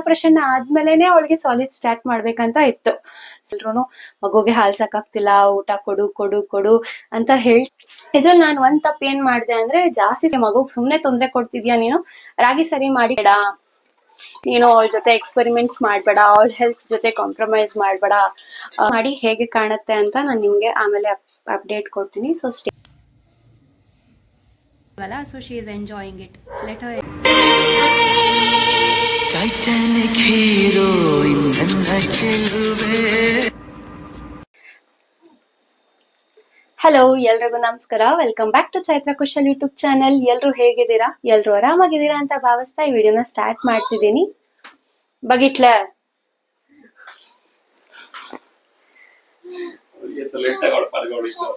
ಅನ್ನಪ್ರಸನ್ನ ಆದ್ಮೇಲೆನೆ ಅವಳಿಗೆ solid start ಮಾಡ್ಬೇಕಂತ ಇತ್ತು. ಎಲ್ರು ಮಗುಗೆ ಹಾಲ್ ಸಾಕಾಗ್ತಿಲ್ಲ, ಊಟ ಕೊಡು ಕೊಡು ಕೊಡು ಅಂತ ಹೇಳಿ. ಇದ್ರಲ್ಲಿ ನಾನು ಒಂದ್ ತಪ್ಪು ಏನ್ ಮಾಡಿದೆ ಅಂದ್ರೆ, ಜಾಸ್ತಿ ಮಗುಗ್ ಸುಮ್ನೆ ತೊಂದ್ರೆ ಕೊಡ್ತಿದ್ಯಾ ನೀನು? ರಾಗಿ ಸರಿ ಮಾಡಿ ಬೇಡ. ನೀನು ಅವಳ ಜೊತೆ ಎಕ್ಸ್ಪೆರಿಮೆಂಟ್ಸ್ ಮಾಡ್ಬೇಡ, ಅವಳ ಹೆಲ್ತ್ ಜೊತೆ ಕಾಂಪ್ರಮೈಸ್ ಮಾಡ್ಬೇಡ. ಮಾಡಿ ಹೇಗೆ ಕಾಣುತ್ತೆ ಅಂತ ನಾನು ನಿಮ್ಗೆ ಆಮೇಲೆ ಅಪ್ಡೇಟ್ ಕೊಡ್ತೀನಿ. So stay so she is enjoying it let Titanic heroine ನನ್ನ ಚೆಲುವೆ ಹಲೋ ಎಲ್ರಿಗೂ ನಮಸ್ಕಾರ welcome back to Chaitra Kushal YouTube channel ಎಲ್ರು ಹೇಗಿದ್ದೀರಾ ಎಲ್ರು ಆರಾಮಾಗಿದ್ದೀರಾ ಅಂತ ಭಾವಿಸ್ತಾ ಈ ವಿಡಿಯೋನ ಸ್ಟಾರ್ಟ್ ಮಾಡ್ತಿದ್ದೀನಿ ಬಗಿಟ್ಲ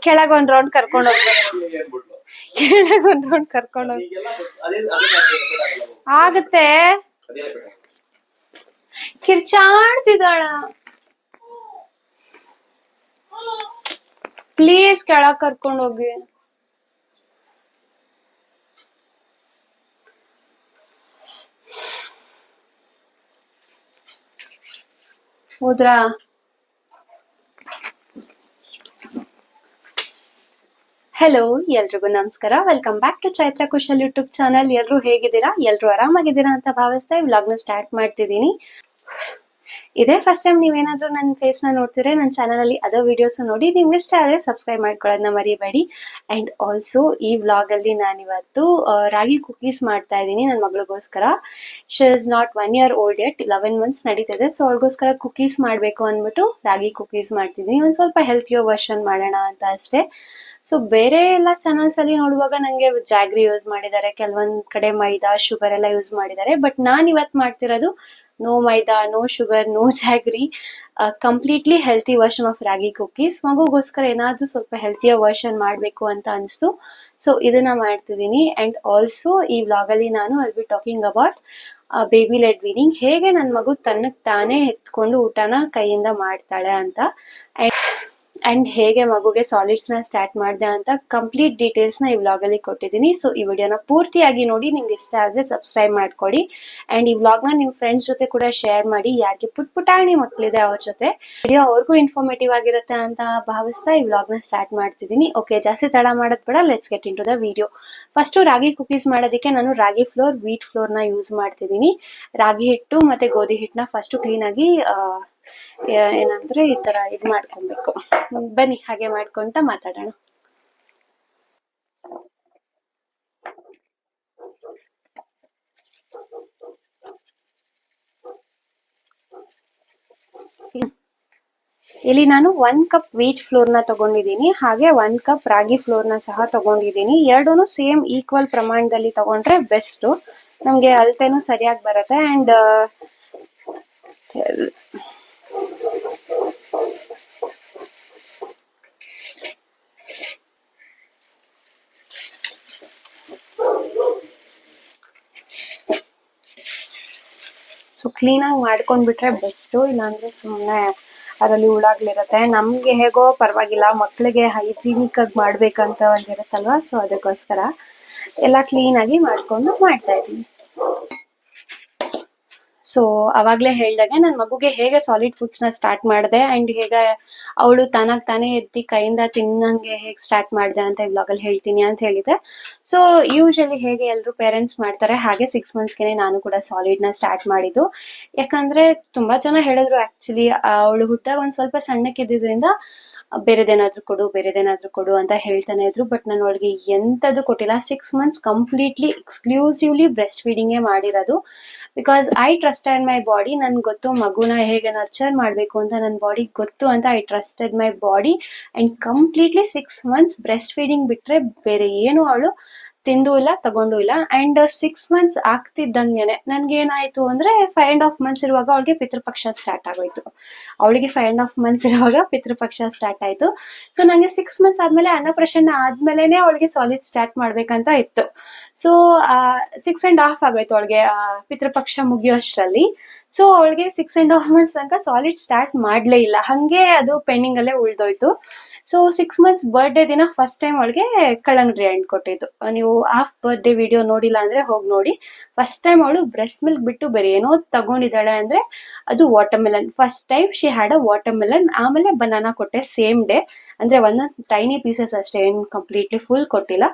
ಕೆಳಗೊಂದ್ ಒಂದ್ ರೌಂಡ್ ಕರ್ಕೊಂಡು ಹೋಗ್ತಾರೆ ಕೆಳಗೊಂದ್ ಒಂದ್ ರೌಂಡ್ ಕರ್ಕೊಂಡು ಹೋಗ್ ಆಗತ್ತೆ ಕಿರ್ಚಾಡ್ತಿದ್ದಾಳ ಪ್ಲೀಸ್ ಕೆಳಗ್ ಕರ್ಕೊಂಡು ಹೋಗಿ ಹೋದ್ರಾ ಹಲೋ ಎಲ್ರಿಗೂ ನಮಸ್ಕಾರ. Welcome back to Chaitra Kushal YouTube channel ಎಲ್ಲರೂ ಹೇಗಿದ್ದೀರಾ? ಎಲ್ಲರೂ ಆರಾಮಾಗಿದ್ದೀರಾ ಅಂತ ಭಾವಿಸ್ತಾ ಈ ವ್ಲಾಗ್ನ ಸ್ಟಾರ್ಟ್ ಮಾಡ್ತಿದ್ದೀನಿ. ಇದೇ ಫಸ್ಟ್ ಟೈಮ್ ನೀವೇನಾದರೂ ನನ್ನ ಫೇಸ್ನ ನೋಡ್ತಿದ್ರೆ ನನ್ನ ಚಾನಲ್ ಅಲ್ಲಿ ಅದೋ ವಿಡಿಯೋಸ್ ನೋಡಿ. ನಿಮ್ಗೆ ಇಷ್ಟ ಆದರೆ ಸಬ್ಸ್ಕ್ರೈಬ್ ಮಾಡ್ಕೊಳ್ಳೋದನ್ನ ಮರಿಬೇಡಿ. ಅಂಡ್ ಆಲ್ಸೋ ಈ ವ್ಲಾಗ್ ಅಲ್ಲಿ ನಾನಿವತ್ತು ರಾಗಿ ಕುಕೀಸ್ ಮಾಡ್ತಾ ಇದ್ದೀನಿ ನನ್ನ ಮಗಳಿಗೋಸ್ಕರ. She is not one year old at eleven months ನಡೀತಿದೆ. ಸೊ ಅವಳಿಗೋಸ್ಕರ ಕುಕೀಸ್ ಮಾಡಬೇಕು ಅಂದ್ಬಿಟ್ಟು ರಾಗಿ ಕುಕೀಸ್ ಮಾಡ್ತಿದ್ದೀನಿ. ಒಂದು ಸ್ವಲ್ಪ ಹೆಲ್ತಿಯೋ ವರ್ಷನ್ ಮಾಡೋಣ ಅಂತ ಅಷ್ಟೇ. ಸೊ ಬೇರೆ ಎಲ್ಲ ಚಾನಲ್ಸ್ ಅಲ್ಲಿ ನೋಡುವಾಗ ನಂಗೆ ಜಾಗ್ರಿ ಯೂಸ್ ಮಾಡಿದ್ದಾರೆ, ಕೆಲವೊಂದ್ ಕಡೆ ಮೈದಾ ಶುಗರ್ ಎಲ್ಲ ಯೂಸ್ ಮಾಡಿದ್ದಾರೆ. ಬಟ್ ನಾನ್ ಇವತ್ ಮಾಡ್ತಿರೋದು no maida no sugar no jaggery completely healthy version of ragi cookies ಮಗುಗೋಸ್ಕರ ಏನಾದ್ರೂ ಸ್ವಲ್ಪ ಹೆಲ್ತಿಯ ವರ್ಷನ್ ಮಾಡಬೇಕು ಅಂತ ಅನಿಸ್ತು. ಸೊ ಇದನ್ನ ಮಾಡ್ತಿದ್ದೀನಿ. ಅಂಡ್ ಆಲ್ಸೋ ಈ ವ್ಲಾಗ್ ಅಲ್ಲಿ ನಾನು I'll be talking about baby led weaning ಹೇಗೆ ನನ್ನ ಮಗು ತನ್ನ ತಾನೇ ಎತ್ಕೊಂಡು ಊಟನ ಕೈಯಿಂದ ಮಾಡ್ತಾಳೆ ಅಂತ. ಅಂಡ್ ಹೇಗೆ ಮಗುಗೆ ಸಾಲಿಡ್ಸ್ನ ಸ್ಟಾರ್ಟ್ ಮಾಡಿದೆ ಅಂತ ಕಂಪ್ಲೀಟ್ ಡೀಟೇಲ್ಸ್ನ ಈ ವ್ಲಾಗ್ ಅಲ್ಲಿ ಕೊಟ್ಟಿದ್ದೀನಿ. ಸೊ ಈ ವಿಡಿಯೋನ ಪೂರ್ತಿಯಾಗಿ ನೋಡಿ ನಿಮ್ಗೆ ಇಷ್ಟ ಆದರೆ ಸಬ್ಸ್ಕ್ರೈಬ್ ಮಾಡ್ಕೊಡಿ. ಅಂಡ್ ಈ ವ್ಲಾಗ್ನ ನಿಮ್ ಫ್ರೆಂಡ್ಸ್ ಜೊತೆ ಕೂಡ ಶೇರ್ ಮಾಡಿ ಯಾಕೆ ಪುಟ್ ಪುಟಾಣಿ ಮಕ್ಕಳಿದೆ ಅವ್ರ ಜೊತೆ. ವಿಡಿಯೋ ಅವ್ರಿಗೂ ಇನ್ಫಾರ್ಮೇಟಿವ್ ಆಗಿರುತ್ತೆ ಅಂತ ಭಾವಿಸ್ತಾ ಈ ವ್ಲಾಗ್ನ ಸ್ಟಾರ್ಟ್ ಮಾಡ್ತಿದ್ದೀನಿ. ಓಕೆ ಜಾಸ್ತಿ ತಡ ಮಾಡೋದು ಬೇಡ let's get into the video first ragi cookies ಮಾಡೋದಕ್ಕೆ ನಾನು ರಾಗಿ ಫ್ಲೋರ್ ವೀಟ್ ಫ್ಲೋರ್ನ ಯೂಸ್ ಮಾಡ್ತಿದ್ದೀನಿ. ರಾಗಿ ಹಿಟ್ಟು ಮತ್ತೆ ಗೋಧಿ ಹಿಟ್ಟನ್ನ ಫಸ್ಟ್ ಕ್ಲೀನ್ ಆಗಿ ಆ, ಏ- ಏನಂದ್ರೆ ಈ ತರ ಇದ್ ಮಾಡ್ಕೊಬೇಕು. ಬನ್ನಿ, ಹಾಗೆ ಮಾಡ್ಕೊಂತ ಮಾತಾಡೋಣ. ಇಲ್ಲಿ ನಾನು ಒನ್ ಕಪ್ ವೀಟ್ ಫ್ಲೋರ್ನ ತಗೊಂಡಿದ್ದೀನಿ, ಹಾಗೆ ಒನ್ ಕಪ್ ರಾಗಿ ಫ್ಲೋರ್ನ ಸಹ ತಗೊಂಡಿದ್ದೀನಿ. ಎರಡೂನು ಸೇಮ್ ಈಕ್ವಲ್ ಪ್ರಮಾಣದಲ್ಲಿ ತಗೊಂಡ್ರೆ ಬೆಸ್ಟ್ ನಮ್ಗೆ ಅಳತೆನೂ ಸರಿಯಾಗಿ ಬರುತ್ತೆ. ಅಂಡ್ ಸೊ ಕ್ಲೀನಾಗಿ ಮಾಡ್ಕೊಂಡ್ಬಿಟ್ರೆ ಬೆಸ್ಟು, ಇಲ್ಲಾಂದರೆ ಸುಮ್ಮನೆ ಅದರಲ್ಲಿ ಹುಳಾಗ್ಲಿರುತ್ತೆ. ನಮಗೆ ಹೇಗೋ ಪರವಾಗಿಲ್ಲ ಮಕ್ಕಳಿಗೆ ಹೈಜೀನಿಕ್ ಆಗಿ ಒಂದು ಇರುತ್ತಲ್ವ? ಸೊ ಅದಕ್ಕೋಸ್ಕರ ಎಲ್ಲ ಕ್ಲೀನಾಗಿ ಮಾಡ್ಕೊಂಡು ಮಾಡ್ತಾ ಇದ್ದೀನಿ. ಸೊ ಅವಾಗ್ಲೇ ಹೇಳ್ದಾಗೆ ನನ್ನ ಮಗುಗೆ ಹೇಗೆ ಸಾಲಿಡ್ ಫುಡ್ಸ್ನ ಸ್ಟಾರ್ಟ್ ಮಾಡಿದೆ ಅಂಡ್ ಹೇಗೆ ಅವಳು ತಾನಾಗ್ ತಾನೇ ಎದ್ದಿ ಕೈಯಿಂದ ತಿನ್ನಂಗೆ ಹೇಗೆ ಸ್ಟಾರ್ಟ್ ಮಾಡಿದೆ ಅಂತ ಬ್ಲಾಗ್ ಅಲ್ಲಿ ಹೇಳ್ತೀನಿ ಅಂತ ಹೇಳಿದೆ. ಸೊ ಯೂಶಲಿ ಹೇಗೆ ಎಲ್ಲರೂ ಪೇರೆಂಟ್ಸ್ ಮಾಡ್ತಾರೆ ಹಾಗೆ ಸಿಕ್ಸ್ ಮಂತ್ಸ್ಗೆ ನಾನು ಕೂಡ ಸಾಲಿಡ್ನ ಸ್ಟಾರ್ಟ್ ಮಾಡಿದ್ದು. ಯಾಕಂದ್ರೆ ತುಂಬಾ ಜನ ಹೇಳಿದ್ರು ಆಕ್ಚುಲಿ ಅವಳು ಹುಟ್ಟಾಗ ಒಂದ್ ಸ್ವಲ್ಪ ಸಣ್ಣಕ್ಕಿದ್ದಿದ್ರಿಂದ ಬೇರೆದೇನಾದ್ರೂ ಕೊಡು ಬೇರೆದೇನಾದ್ರೂ ಕೊಡು ಅಂತ ಹೇಳ್ತಾನೆ ಇದ್ರು. ಬಟ್ ನಾನು ಅವಳಿಗೆ ಎಂತದ್ದು ಕೊಟ್ಟಿಲ್ಲ. Six months completely exclusively breast ಫೀಡಿಂಗೇ ಮಾಡಿರೋದು. Because I trust and my body ನನ್ಗೆ ಗೊತ್ತು ಮಗುನ ಹೇಗೆ ನರ್ಚರ್ ಮಾಡಬೇಕು ಅಂತ ನನ್ನ ಬಾಡಿ ಗೊತ್ತು ಅಂತ I trusted my body and completely six months breast feeding ಬಿಟ್ಟರೆ ಬೇರೆ ಏನು ಅವಳು ತಿಂದು ಇಲ್ಲ, ತಗೊಂಡು ಇಲ್ಲ. ಅಂಡ್ ಸಿಕ್ಸ್ ಮಂತ್ಸ್ ಆಗ್ತಿದ್ದಂಗೆನೆ ನನ್ಗೆ ಏನಾಯ್ತು ಅಂದ್ರೆ ಫೈವ್ ಅಂಡ್ ಹಾಫ್ ಮಂತ್ಸ್ ಇರುವಾಗ ಅವಳಿಗೆ ಪಿತೃಪಕ್ಷ ಸ್ಟಾರ್ಟ್ ಆಗೋಯ್ತು. ಅವಳಿಗೆ ಫೈವ್ ಅಂಡ್ ಹಾಫ್ ಮಂತ್ಸ್ ಇರುವಾಗ ಪಿತೃಪಕ್ಷ ಸ್ಟಾರ್ಟ್ ಆಯ್ತು. ಸೊ ನಂಗೆ ಸಿಕ್ಸ್ ಮಂತ್ಸ್ ಆದ್ಮೇಲೆ ಅನ್ನಪ್ರಸನ್ನ ಆದ್ಮೇಲೆನೆ ಅವಳಿಗೆ ಸಾಲಿಡ್ ಸ್ಟಾರ್ಟ್ ಮಾಡ್ಬೇಕಂತ ಇತ್ತು. ಸೊ ಸಿಕ್ಸ್ ಅಂಡ್ ಹಾಫ್ ಆಗೋಯ್ತು ಅವಳಿಗೆ ಪಿತೃಪಕ್ಷ ಮುಗಿಯೋಷ್ಟರಲ್ಲಿ. ಸೊ ಅವಳಿಗೆ ಸಿಕ್ಸ್ ಅಂಡ್ ಹಾಫ್ ಮಂತ್ಸ್ ತನಕ ಸಾಲಿಡ್ ಸ್ಟಾರ್ಟ್ ಮಾಡ್ಲೇ ಇಲ್ಲ. ಹಂಗೆ ಅದು ಪೆಂಡಿಂಗ್ ಅಲ್ಲೇ ಉಳ್ದೋಯ್ತು. ಸೊ ಸಿಕ್ಸ್ ಮಂತ್ಸ್ ಬರ್ಡೇ ದಿನ ಫಸ್ಟ್ ಟೈಮ್ ಅವಳಿಗೆ ಕಳ್ಳಂಗಡಿ ಹಣ್ಣು ಕೊಟ್ಟಿದ್ದು. ನೀವು ಹಾಫ್ ಬರ್ಡೇ ವಿಡಿಯೋ ನೋಡಿಲ್ಲ ಅಂದ್ರೆ ಹೋಗಿ ನೋಡಿ. ಫಸ್ಟ್ ಟೈಮ್ ಅವಳು ಬ್ರೆಸ್ಟ್ ಮಿಲ್ಕ್ ಬಿಟ್ಟು ಬೇರೆ ಏನೋ ತಗೊಂಡಿದ್ದಾಳೆ ಅಂದ್ರೆ ಅದು watermelon first time she had a watermelon ಆಮೇಲೆ ಬನಾನಾ ಕೊಟ್ಟೆ ಸೇಮ್ ಡೇ ಅಂದ್ರೆ ಒಂದೊಂದು ಟೈನಿ ಪೀಸಸ್ ಅಷ್ಟೇ, ಏನು ಕಂಪ್ಲೀಟ್ಲಿ ಫುಲ್ ಕೊಟ್ಟಿಲ್ಲ.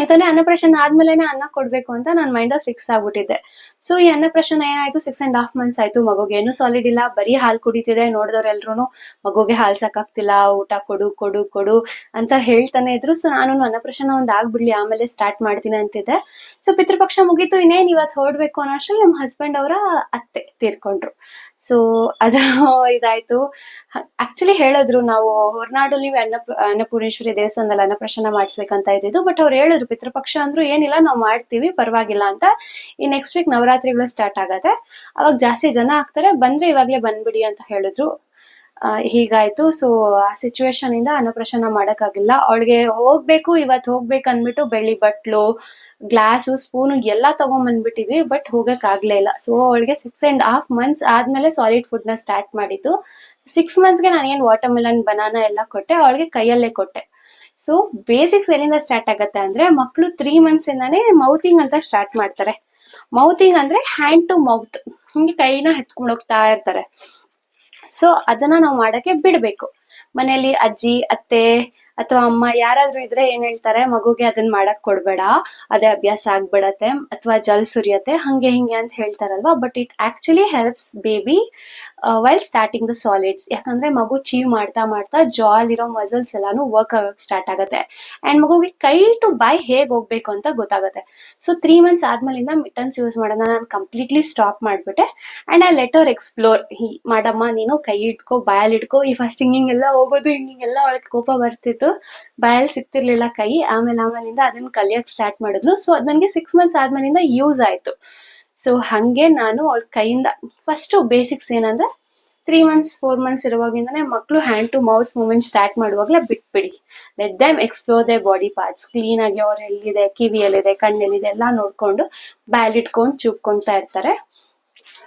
ಯಾಕಂದ್ರೆ ಅನ್ನಪ್ರಾಶನ ಆದ್ಮೇಲೆನೆ ಅನ್ನ ಕೊಡ್ಬೇಕು ಅಂತ ನನ್ನ ಮೈಂಡಲ್ಲಿ ಫಿಕ್ಸ್ ಆಗ್ಬಿಟ್ಟಿದ್ದೆ ಸೊ ಈ ಅನ್ನಪ್ರಾಶನ ಏನಾಯ್ತು? ಸಿಕ್ಸ್ ಅಂಡ್ ಹಾಫ್ ಮಂತ್ಸ್ ಆಯ್ತು ಮಗುಗೆ. ಏನು ಸಾಲಿಡ್ ಇಲ್ಲ. ಬರೀ ಹಾಲು ಕುಡಿತಿದೆ. ನೋಡಿದವ್ರೆಲ್ರು ಮಗುಗೆ ಹಾಲು ಸಾಕಾಗ್ತಿಲ್ಲ. ಊಟ ಕೊಡು ಕೊಡು ಕೊಡು ಅಂತ ಹೇಳ್ತಾನೆ ಇದ್ರು. ಸೊ ನಾನು ಅನ್ನಪ್ರಶನ ಒಂದ್ ಆಗ್ಬಿಡ್ಲಿ, ಆಮೇಲೆ ಸ್ಟಾರ್ಟ್ ಮಾಡ್ತೀನಿ ಅಂತಿದ್ದೆ. ಸೊ ಪಿತೃಪಕ್ಷ ಮುಗೀತು. ಇನ್ನೇನ್ ಇವತ್ತು ಹೊರಡ್ಬೇಕು ಅನ್ನೋ ಅಷ್ಟ್ರಲ್ಲಿ ನಮ್ಮ ಹಸ್ಬೆಂಡ್ ಅವರ ಅತ್ತೆ ತೀರ್ಕೊಂಡ್ರು. ಸೊ ಅದು ಇದಾಯ್ತು. ಆಕ್ಚುಲಿ ಹೇಳಿದ್ರು ನಾವು, ಹೊರನಾಡಲ್ಲಿ ಅನ್ನ, ಅನ್ನಪೂರ್ಣೇಶ್ವರಿ ದೇವಸ್ಥಾನದಲ್ಲಿ ಅನ್ನಪ್ರಶನ ಮಾಡಿಸ್ಬೇಕಂತ ಇದ್ದಿದ್ದು ಬಟ್ ಅವ್ರು ಹೇಳಿದ್ರು, ಪಿತೃಪಕ್ಷ ಅಂದ್ರು ಏನಿಲ್ಲ, ನಾವು ಮಾಡ್ತೀವಿ, ಪರವಾಗಿಲ್ಲ ಅಂತ. ಈ ನೆಕ್ಸ್ಟ್ ವೀಕ್ ನವರಾತ್ರಿಗಳು ಸ್ಟಾರ್ಟ್ ಆಗತ್ತೆ. ಅವಾಗ ಜಾಸ್ತಿ ಜನ ಆಗ್ತಾರೆ, ಬಂದ್ರೆ ಇವಾಗ್ಲೇ ಬಂದ್ಬಿಡಿ ಅಂತ ಹೇಳಿದ್ರು. ಹೀಗಾಯ್ತು. ಸೊ ಆ ಸಿಚುವೇಶನ್ ಇಂದ ಅನ್ನಪ್ರಾಶನ ಮಾಡೋಕ್ಕಾಗಿಲ್ಲ. ಅವಳಿಗೆ ಹೋಗ್ಬೇಕು ಇವತ್ತು ಹೋಗ್ಬೇಕು ಅಂದ್ಬಿಟ್ಟು ಬೆಳ್ಳಿ ಬಟ್ಲು, ಗ್ಲಾಸು, ಸ್ಪೂನು ಎಲ್ಲ ತಗೊಂಬಂದ್ಬಿಟ್ಟಿದ್ವಿ, ಬಟ್ ಹೋಗಕ್ ಆಗ್ಲೇ ಇಲ್ಲ. ಸೊ ಅವಳಿಗೆ ಸಿಕ್ಸ್ ಅಂಡ್ ಹಾಫ್ ಮಂತ್ಸ್ ಆದ್ಮೇಲೆ ಸಾಲಿಡ್ ಫುಡ್ನ ಸ್ಟಾರ್ಟ್ ಮಾಡಿದ್ದು. ಸಿಕ್ಸ್ ಮಂತ್ಸ್ಗೆ ನಾನು ಏನು ವಾಟರ್ ಮೆಲನ್ ಬನಾನಾ ಎಲ್ಲ ಕೊಟ್ಟೆ, ಅವಳಿಗೆ ಕೈಯಲ್ಲೇ ಕೊಟ್ಟೆ. ಸೊ ಬೇಸಿಕ್ಸ್ ಎಲ್ಲಿಂದ ಸ್ಟಾರ್ಟ್ ಆಗತ್ತೆ ಅಂದ್ರೆ ಮಕ್ಕಳು ತ್ರೀ ಮಂತ್ಸ್ ಇಂದಾನೇ ಮೌತಿಂಗ್ ಅಂತ ಸ್ಟಾರ್ಟ್ ಮಾಡ್ತಾರೆ. ಮೌತಿಂಗ್ ಅಂದ್ರೆ ಹ್ಯಾಂಡ್ ಟು ಮೌತ್ ಹಿಂಗೆ ಕೈನ ಎತ್ಕೊಂಡು ಹೋಗ್ತಾ ಇರ್ತಾರೆ. ಸೊ ಅದನ್ನ ನಾವು ಮಾಡಕ್ಕೆ ಬಿಡ್ಬೇಕು. ಮನೆಯಲ್ಲಿ ಅಜ್ಜಿ ಅತ್ತೆ ಅಥವಾ ಅಮ್ಮ ಯಾರಾದ್ರೂ ಇದ್ರೆ ಏನ್ ಹೇಳ್ತಾರೆ, ಮಗುಗೆ ಅದನ್ನ ಮಾಡಕ್ ಕೊಡ್ಬೇಡ, ಅದೇ ಅಭ್ಯಾಸ ಆಗ್ಬಿಡತ್ತೆ, ಅಥವಾ ಜಲ್ ಸುರಿಯತ್ತೆ, ಹಂಗೆ ಹಿಂಗೆ ಅಂತ ಹೇಳ್ತಾರಲ್ವಾ? But it actually helps baby while starting the solids ಯಾಕಂದ್ರೆ ಮಗು ಚೀವ್ ಮಾಡ್ತಾ ಮಾಡ್ತಾ ಜಾಲ್ ಇರೋ ಮಸಲ್ಸ್ ಎಲ್ಲಾನು ವರ್ಕ್ ಆಗಕ್ ಸ್ಟಾರ್ಟ್ ಆಗುತ್ತೆ. ಅಂಡ್ ಮಗುಗೆ ಕೈ ಟು ಬಾಯ್ ಹೇಗ್ ಹೋಗ್ಬೇಕು ಅಂತ ಗೊತ್ತಾಗುತ್ತೆ. ಸೊ ತ್ರೀ ಮಂತ್ಸ್ ಆದ್ಮೇಲಿಂದ ಮಿಟನ್ಸ್ ಯೂಸ್ ಮಾಡೋದ ನಾನು ಕಂಪ್ಲೀಟ್ಲಿ ಸ್ಟಾಪ್ ಮಾಡ್ಬಿಟ್ಟೆ. And I let her explore ಹಿ, ಮಾಡಮ್ಮ, ನೀನು ಕೈ ಇಟ್ಕೋ, ಬಾಯಲ್ಲಿ ಇಟ್ಕೋ, ಈ ಫಸ್ಟ್ ಹಿಂಗಿಂಗೆಲ್ಲ ಹೋಗೋದು ಹಿಂಗಿಂಗೆಲ್ಲ ಅವಳಿಗೆ ಕೋಪ ಬರ್ತಿತ್ತು. ಬಾಯಲ್ಲಿ ಸಿಗ್ತಿರ್ಲಿಲ್ಲ ಕೈ, ಆಮೇಲೆ ಆಮೇಲಿಂದ ಅದನ್ನ ಕಲಿಯಕ್ ಸ್ಟಾರ್ಟ್ ಮಾಡಿದ್ಲು. ಸೊ ಅದ್ ನನಗೆ ಸಿಕ್ಸ್ ಮಂತ್ಸ್ ಆದ್ಮೇಲಿಂದ ಯೂಸ್ ಆಯ್ತು. ಸೊ ಹಂಗೆ ನಾನು ಅವಳ ಕೈಯಿಂದ ಫಸ್ಟ್ ಬೇಸಿಕ್ಸ್ ಏನಂದ್ರೆ ತ್ರೀ ಮಂತ್ಸ್ ಫೋರ್ ಮಂತ್ಸ್ ಇರುವಾಗಿಂದನೇ ಮಕ್ಕಳು hand to mouth movement start ಮಾಡುವಾಗಲೇ ಬಿಟ್ಬಿಡಿ. Let them explore their body parts clean ಆಗಿ ಅವ್ರು ಎಲ್ಲಿದೆ, ಕಿವಿಯಲ್ಲಿದೆ, ಕಣ್ಣಲ್ಲಿದೆ, ಎಲ್ಲ ನೋಡ್ಕೊಂಡು ಬ್ಯಾಲ್ ಇಟ್ಕೊಂಡು ಚುಪ್ಕೊಂತಾ ಇರ್ತಾರೆ.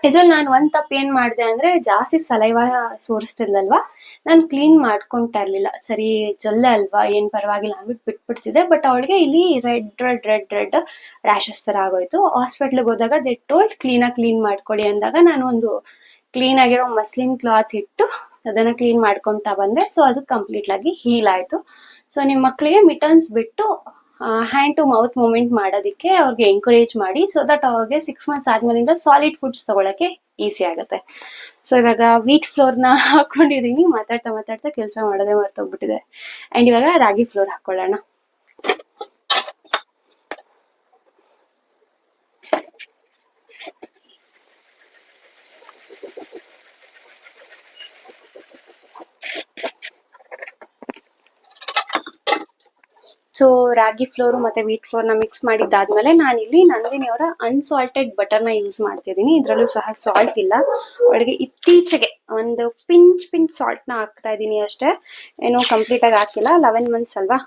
ಇದ್ರಲ್ಲಿ ನಾನು ಒಂದ್ ತಪ್ಪು ಏನ್ ಮಾಡಿದೆ ಅಂದ್ರೆ ಜಾಸ್ತಿ ಸಲೈವ ಸೋರಿಸ್ತಿರ್ಲಲ್ವಾ ನಾನು ಕ್ಲೀನ್ ಮಾಡ್ಕೊಂತಾ ಇರ್ಲಿಲ್ಲ. ಸರಿ, ಜೊಲ್ಲೆ ಅಲ್ವಾ? ಏನ್ ಪರವಾಗಿಲ್ಲ ಅಂದ್ಬಿಟ್ಟು ಬಿಟ್ಬಿಡ್ತಿದ್ದೆ. ಬಟ್ ಅವಳಿಗೆ ಇಲ್ಲಿ red red red red rashes ತರ ಆಗೋಯ್ತು. ಹಾಸ್ಪಿಟ್ಲಿಗೆ ಹೋದಾಗ ದೆ ಟೋಲ್ಡ್ ಕ್ಲೀನಾಗಿ ಕ್ಲೀನ್ ಮಾಡ್ಕೊಳ್ಳಿ ಅಂದಾಗ ನಾನು ಒಂದು ಕ್ಲೀನ್ ಆಗಿರೋ ಮಸ್ಲಿನ್ ಕ್ಲಾತ್ ಇಟ್ಟು ಅದನ್ನ ಕ್ಲೀನ್ ಮಾಡ್ಕೊಂತ ಬಂದೆ. ಸೊ ಅದು ಕಂಪ್ಲೀಟ್ ಆಗಿ ಹೀಲ್ ಆಯ್ತು. ಸೊ ನಿಮ್ಮ ಮಕ್ಕಳಿಗೆ ಮಿಟನ್ಸ್ ಬಿಟ್ಟು ಹ್ಯಾಂಡ್ ಟು ಮೌತ್ ಮೂವ್ಮೆಂಟ್ ಮಾಡೋದಕ್ಕೆ ಅವ್ರಿಗೆ ಎಂಕರೇಜ್ ಮಾಡಿ ಸೊ ದಟ್ ಅವ್ರಿಗೆ ಸಿಕ್ಸ್ ಮಂತ್ಸ್ ಆದ್ಮೇಲಿಂದ ಸಾಲಿಡ್ ಫುಡ್ಸ್ ತಗೊಳಕ್ಕೆ ಈಸಿ ಆಗುತ್ತೆ. ಸೊ ಇವಾಗ ವೀಟ್ ಫ್ಲೋರ್ನ ಹಾಕೊಂಡಿದೀನಿ, ಮಾತಾಡ್ತಾ ಮಾತಾಡ್ತಾ ಕೆಲಸ ಮಾಡೋದೇ ಮರ್ತೋಗ್ಬಿಟ್ಟಿದೆ. ಅಂಡ್ ಇವಾಗ ರಾಗಿ ಫ್ಲೋರ್ ಹಾಕೊಳ್ಳೋಣ. ಸೊ ರಾಗಿ ಫ್ಲೋರ್ ಮತ್ತೆ ವೀಟ್ ಫ್ಲೋರ್ನ ಮಿಕ್ಸ್ ಮಾಡಿದ್ದಾದ್ಮೇಲೆ ನಾನು ಇಲ್ಲಿ ನಂದಿನಿ ಅವರ ಅನ್ಸಾಲ್ಟೆಡ್ ಬಟರ್ನ ಯೂಸ್ ಮಾಡ್ತಿದ್ದೀನಿ. ಇದ್ರಲ್ಲೂ ಸಹ ಸಾಲ್ಟ್ ಇಲ್ಲ. ಒಳಗೆ ಇತ್ತೀಚೆಗೆ ಒಂದು ಪಿಂಚ್ ಪಿಂಚ್ ಸಾಲ್ಟ್ನ ಹಾಕ್ತಾ ಇದ್ದೀನಿ ಅಷ್ಟೇ. ಏನು ಕಂಪ್ಲೀಟ್ ಆಗಿ ಹಾಕಿಲ್ಲ. ಲೆವೆನ್ ಮಂತ್ಸ್ ಅಲ್ವಾ?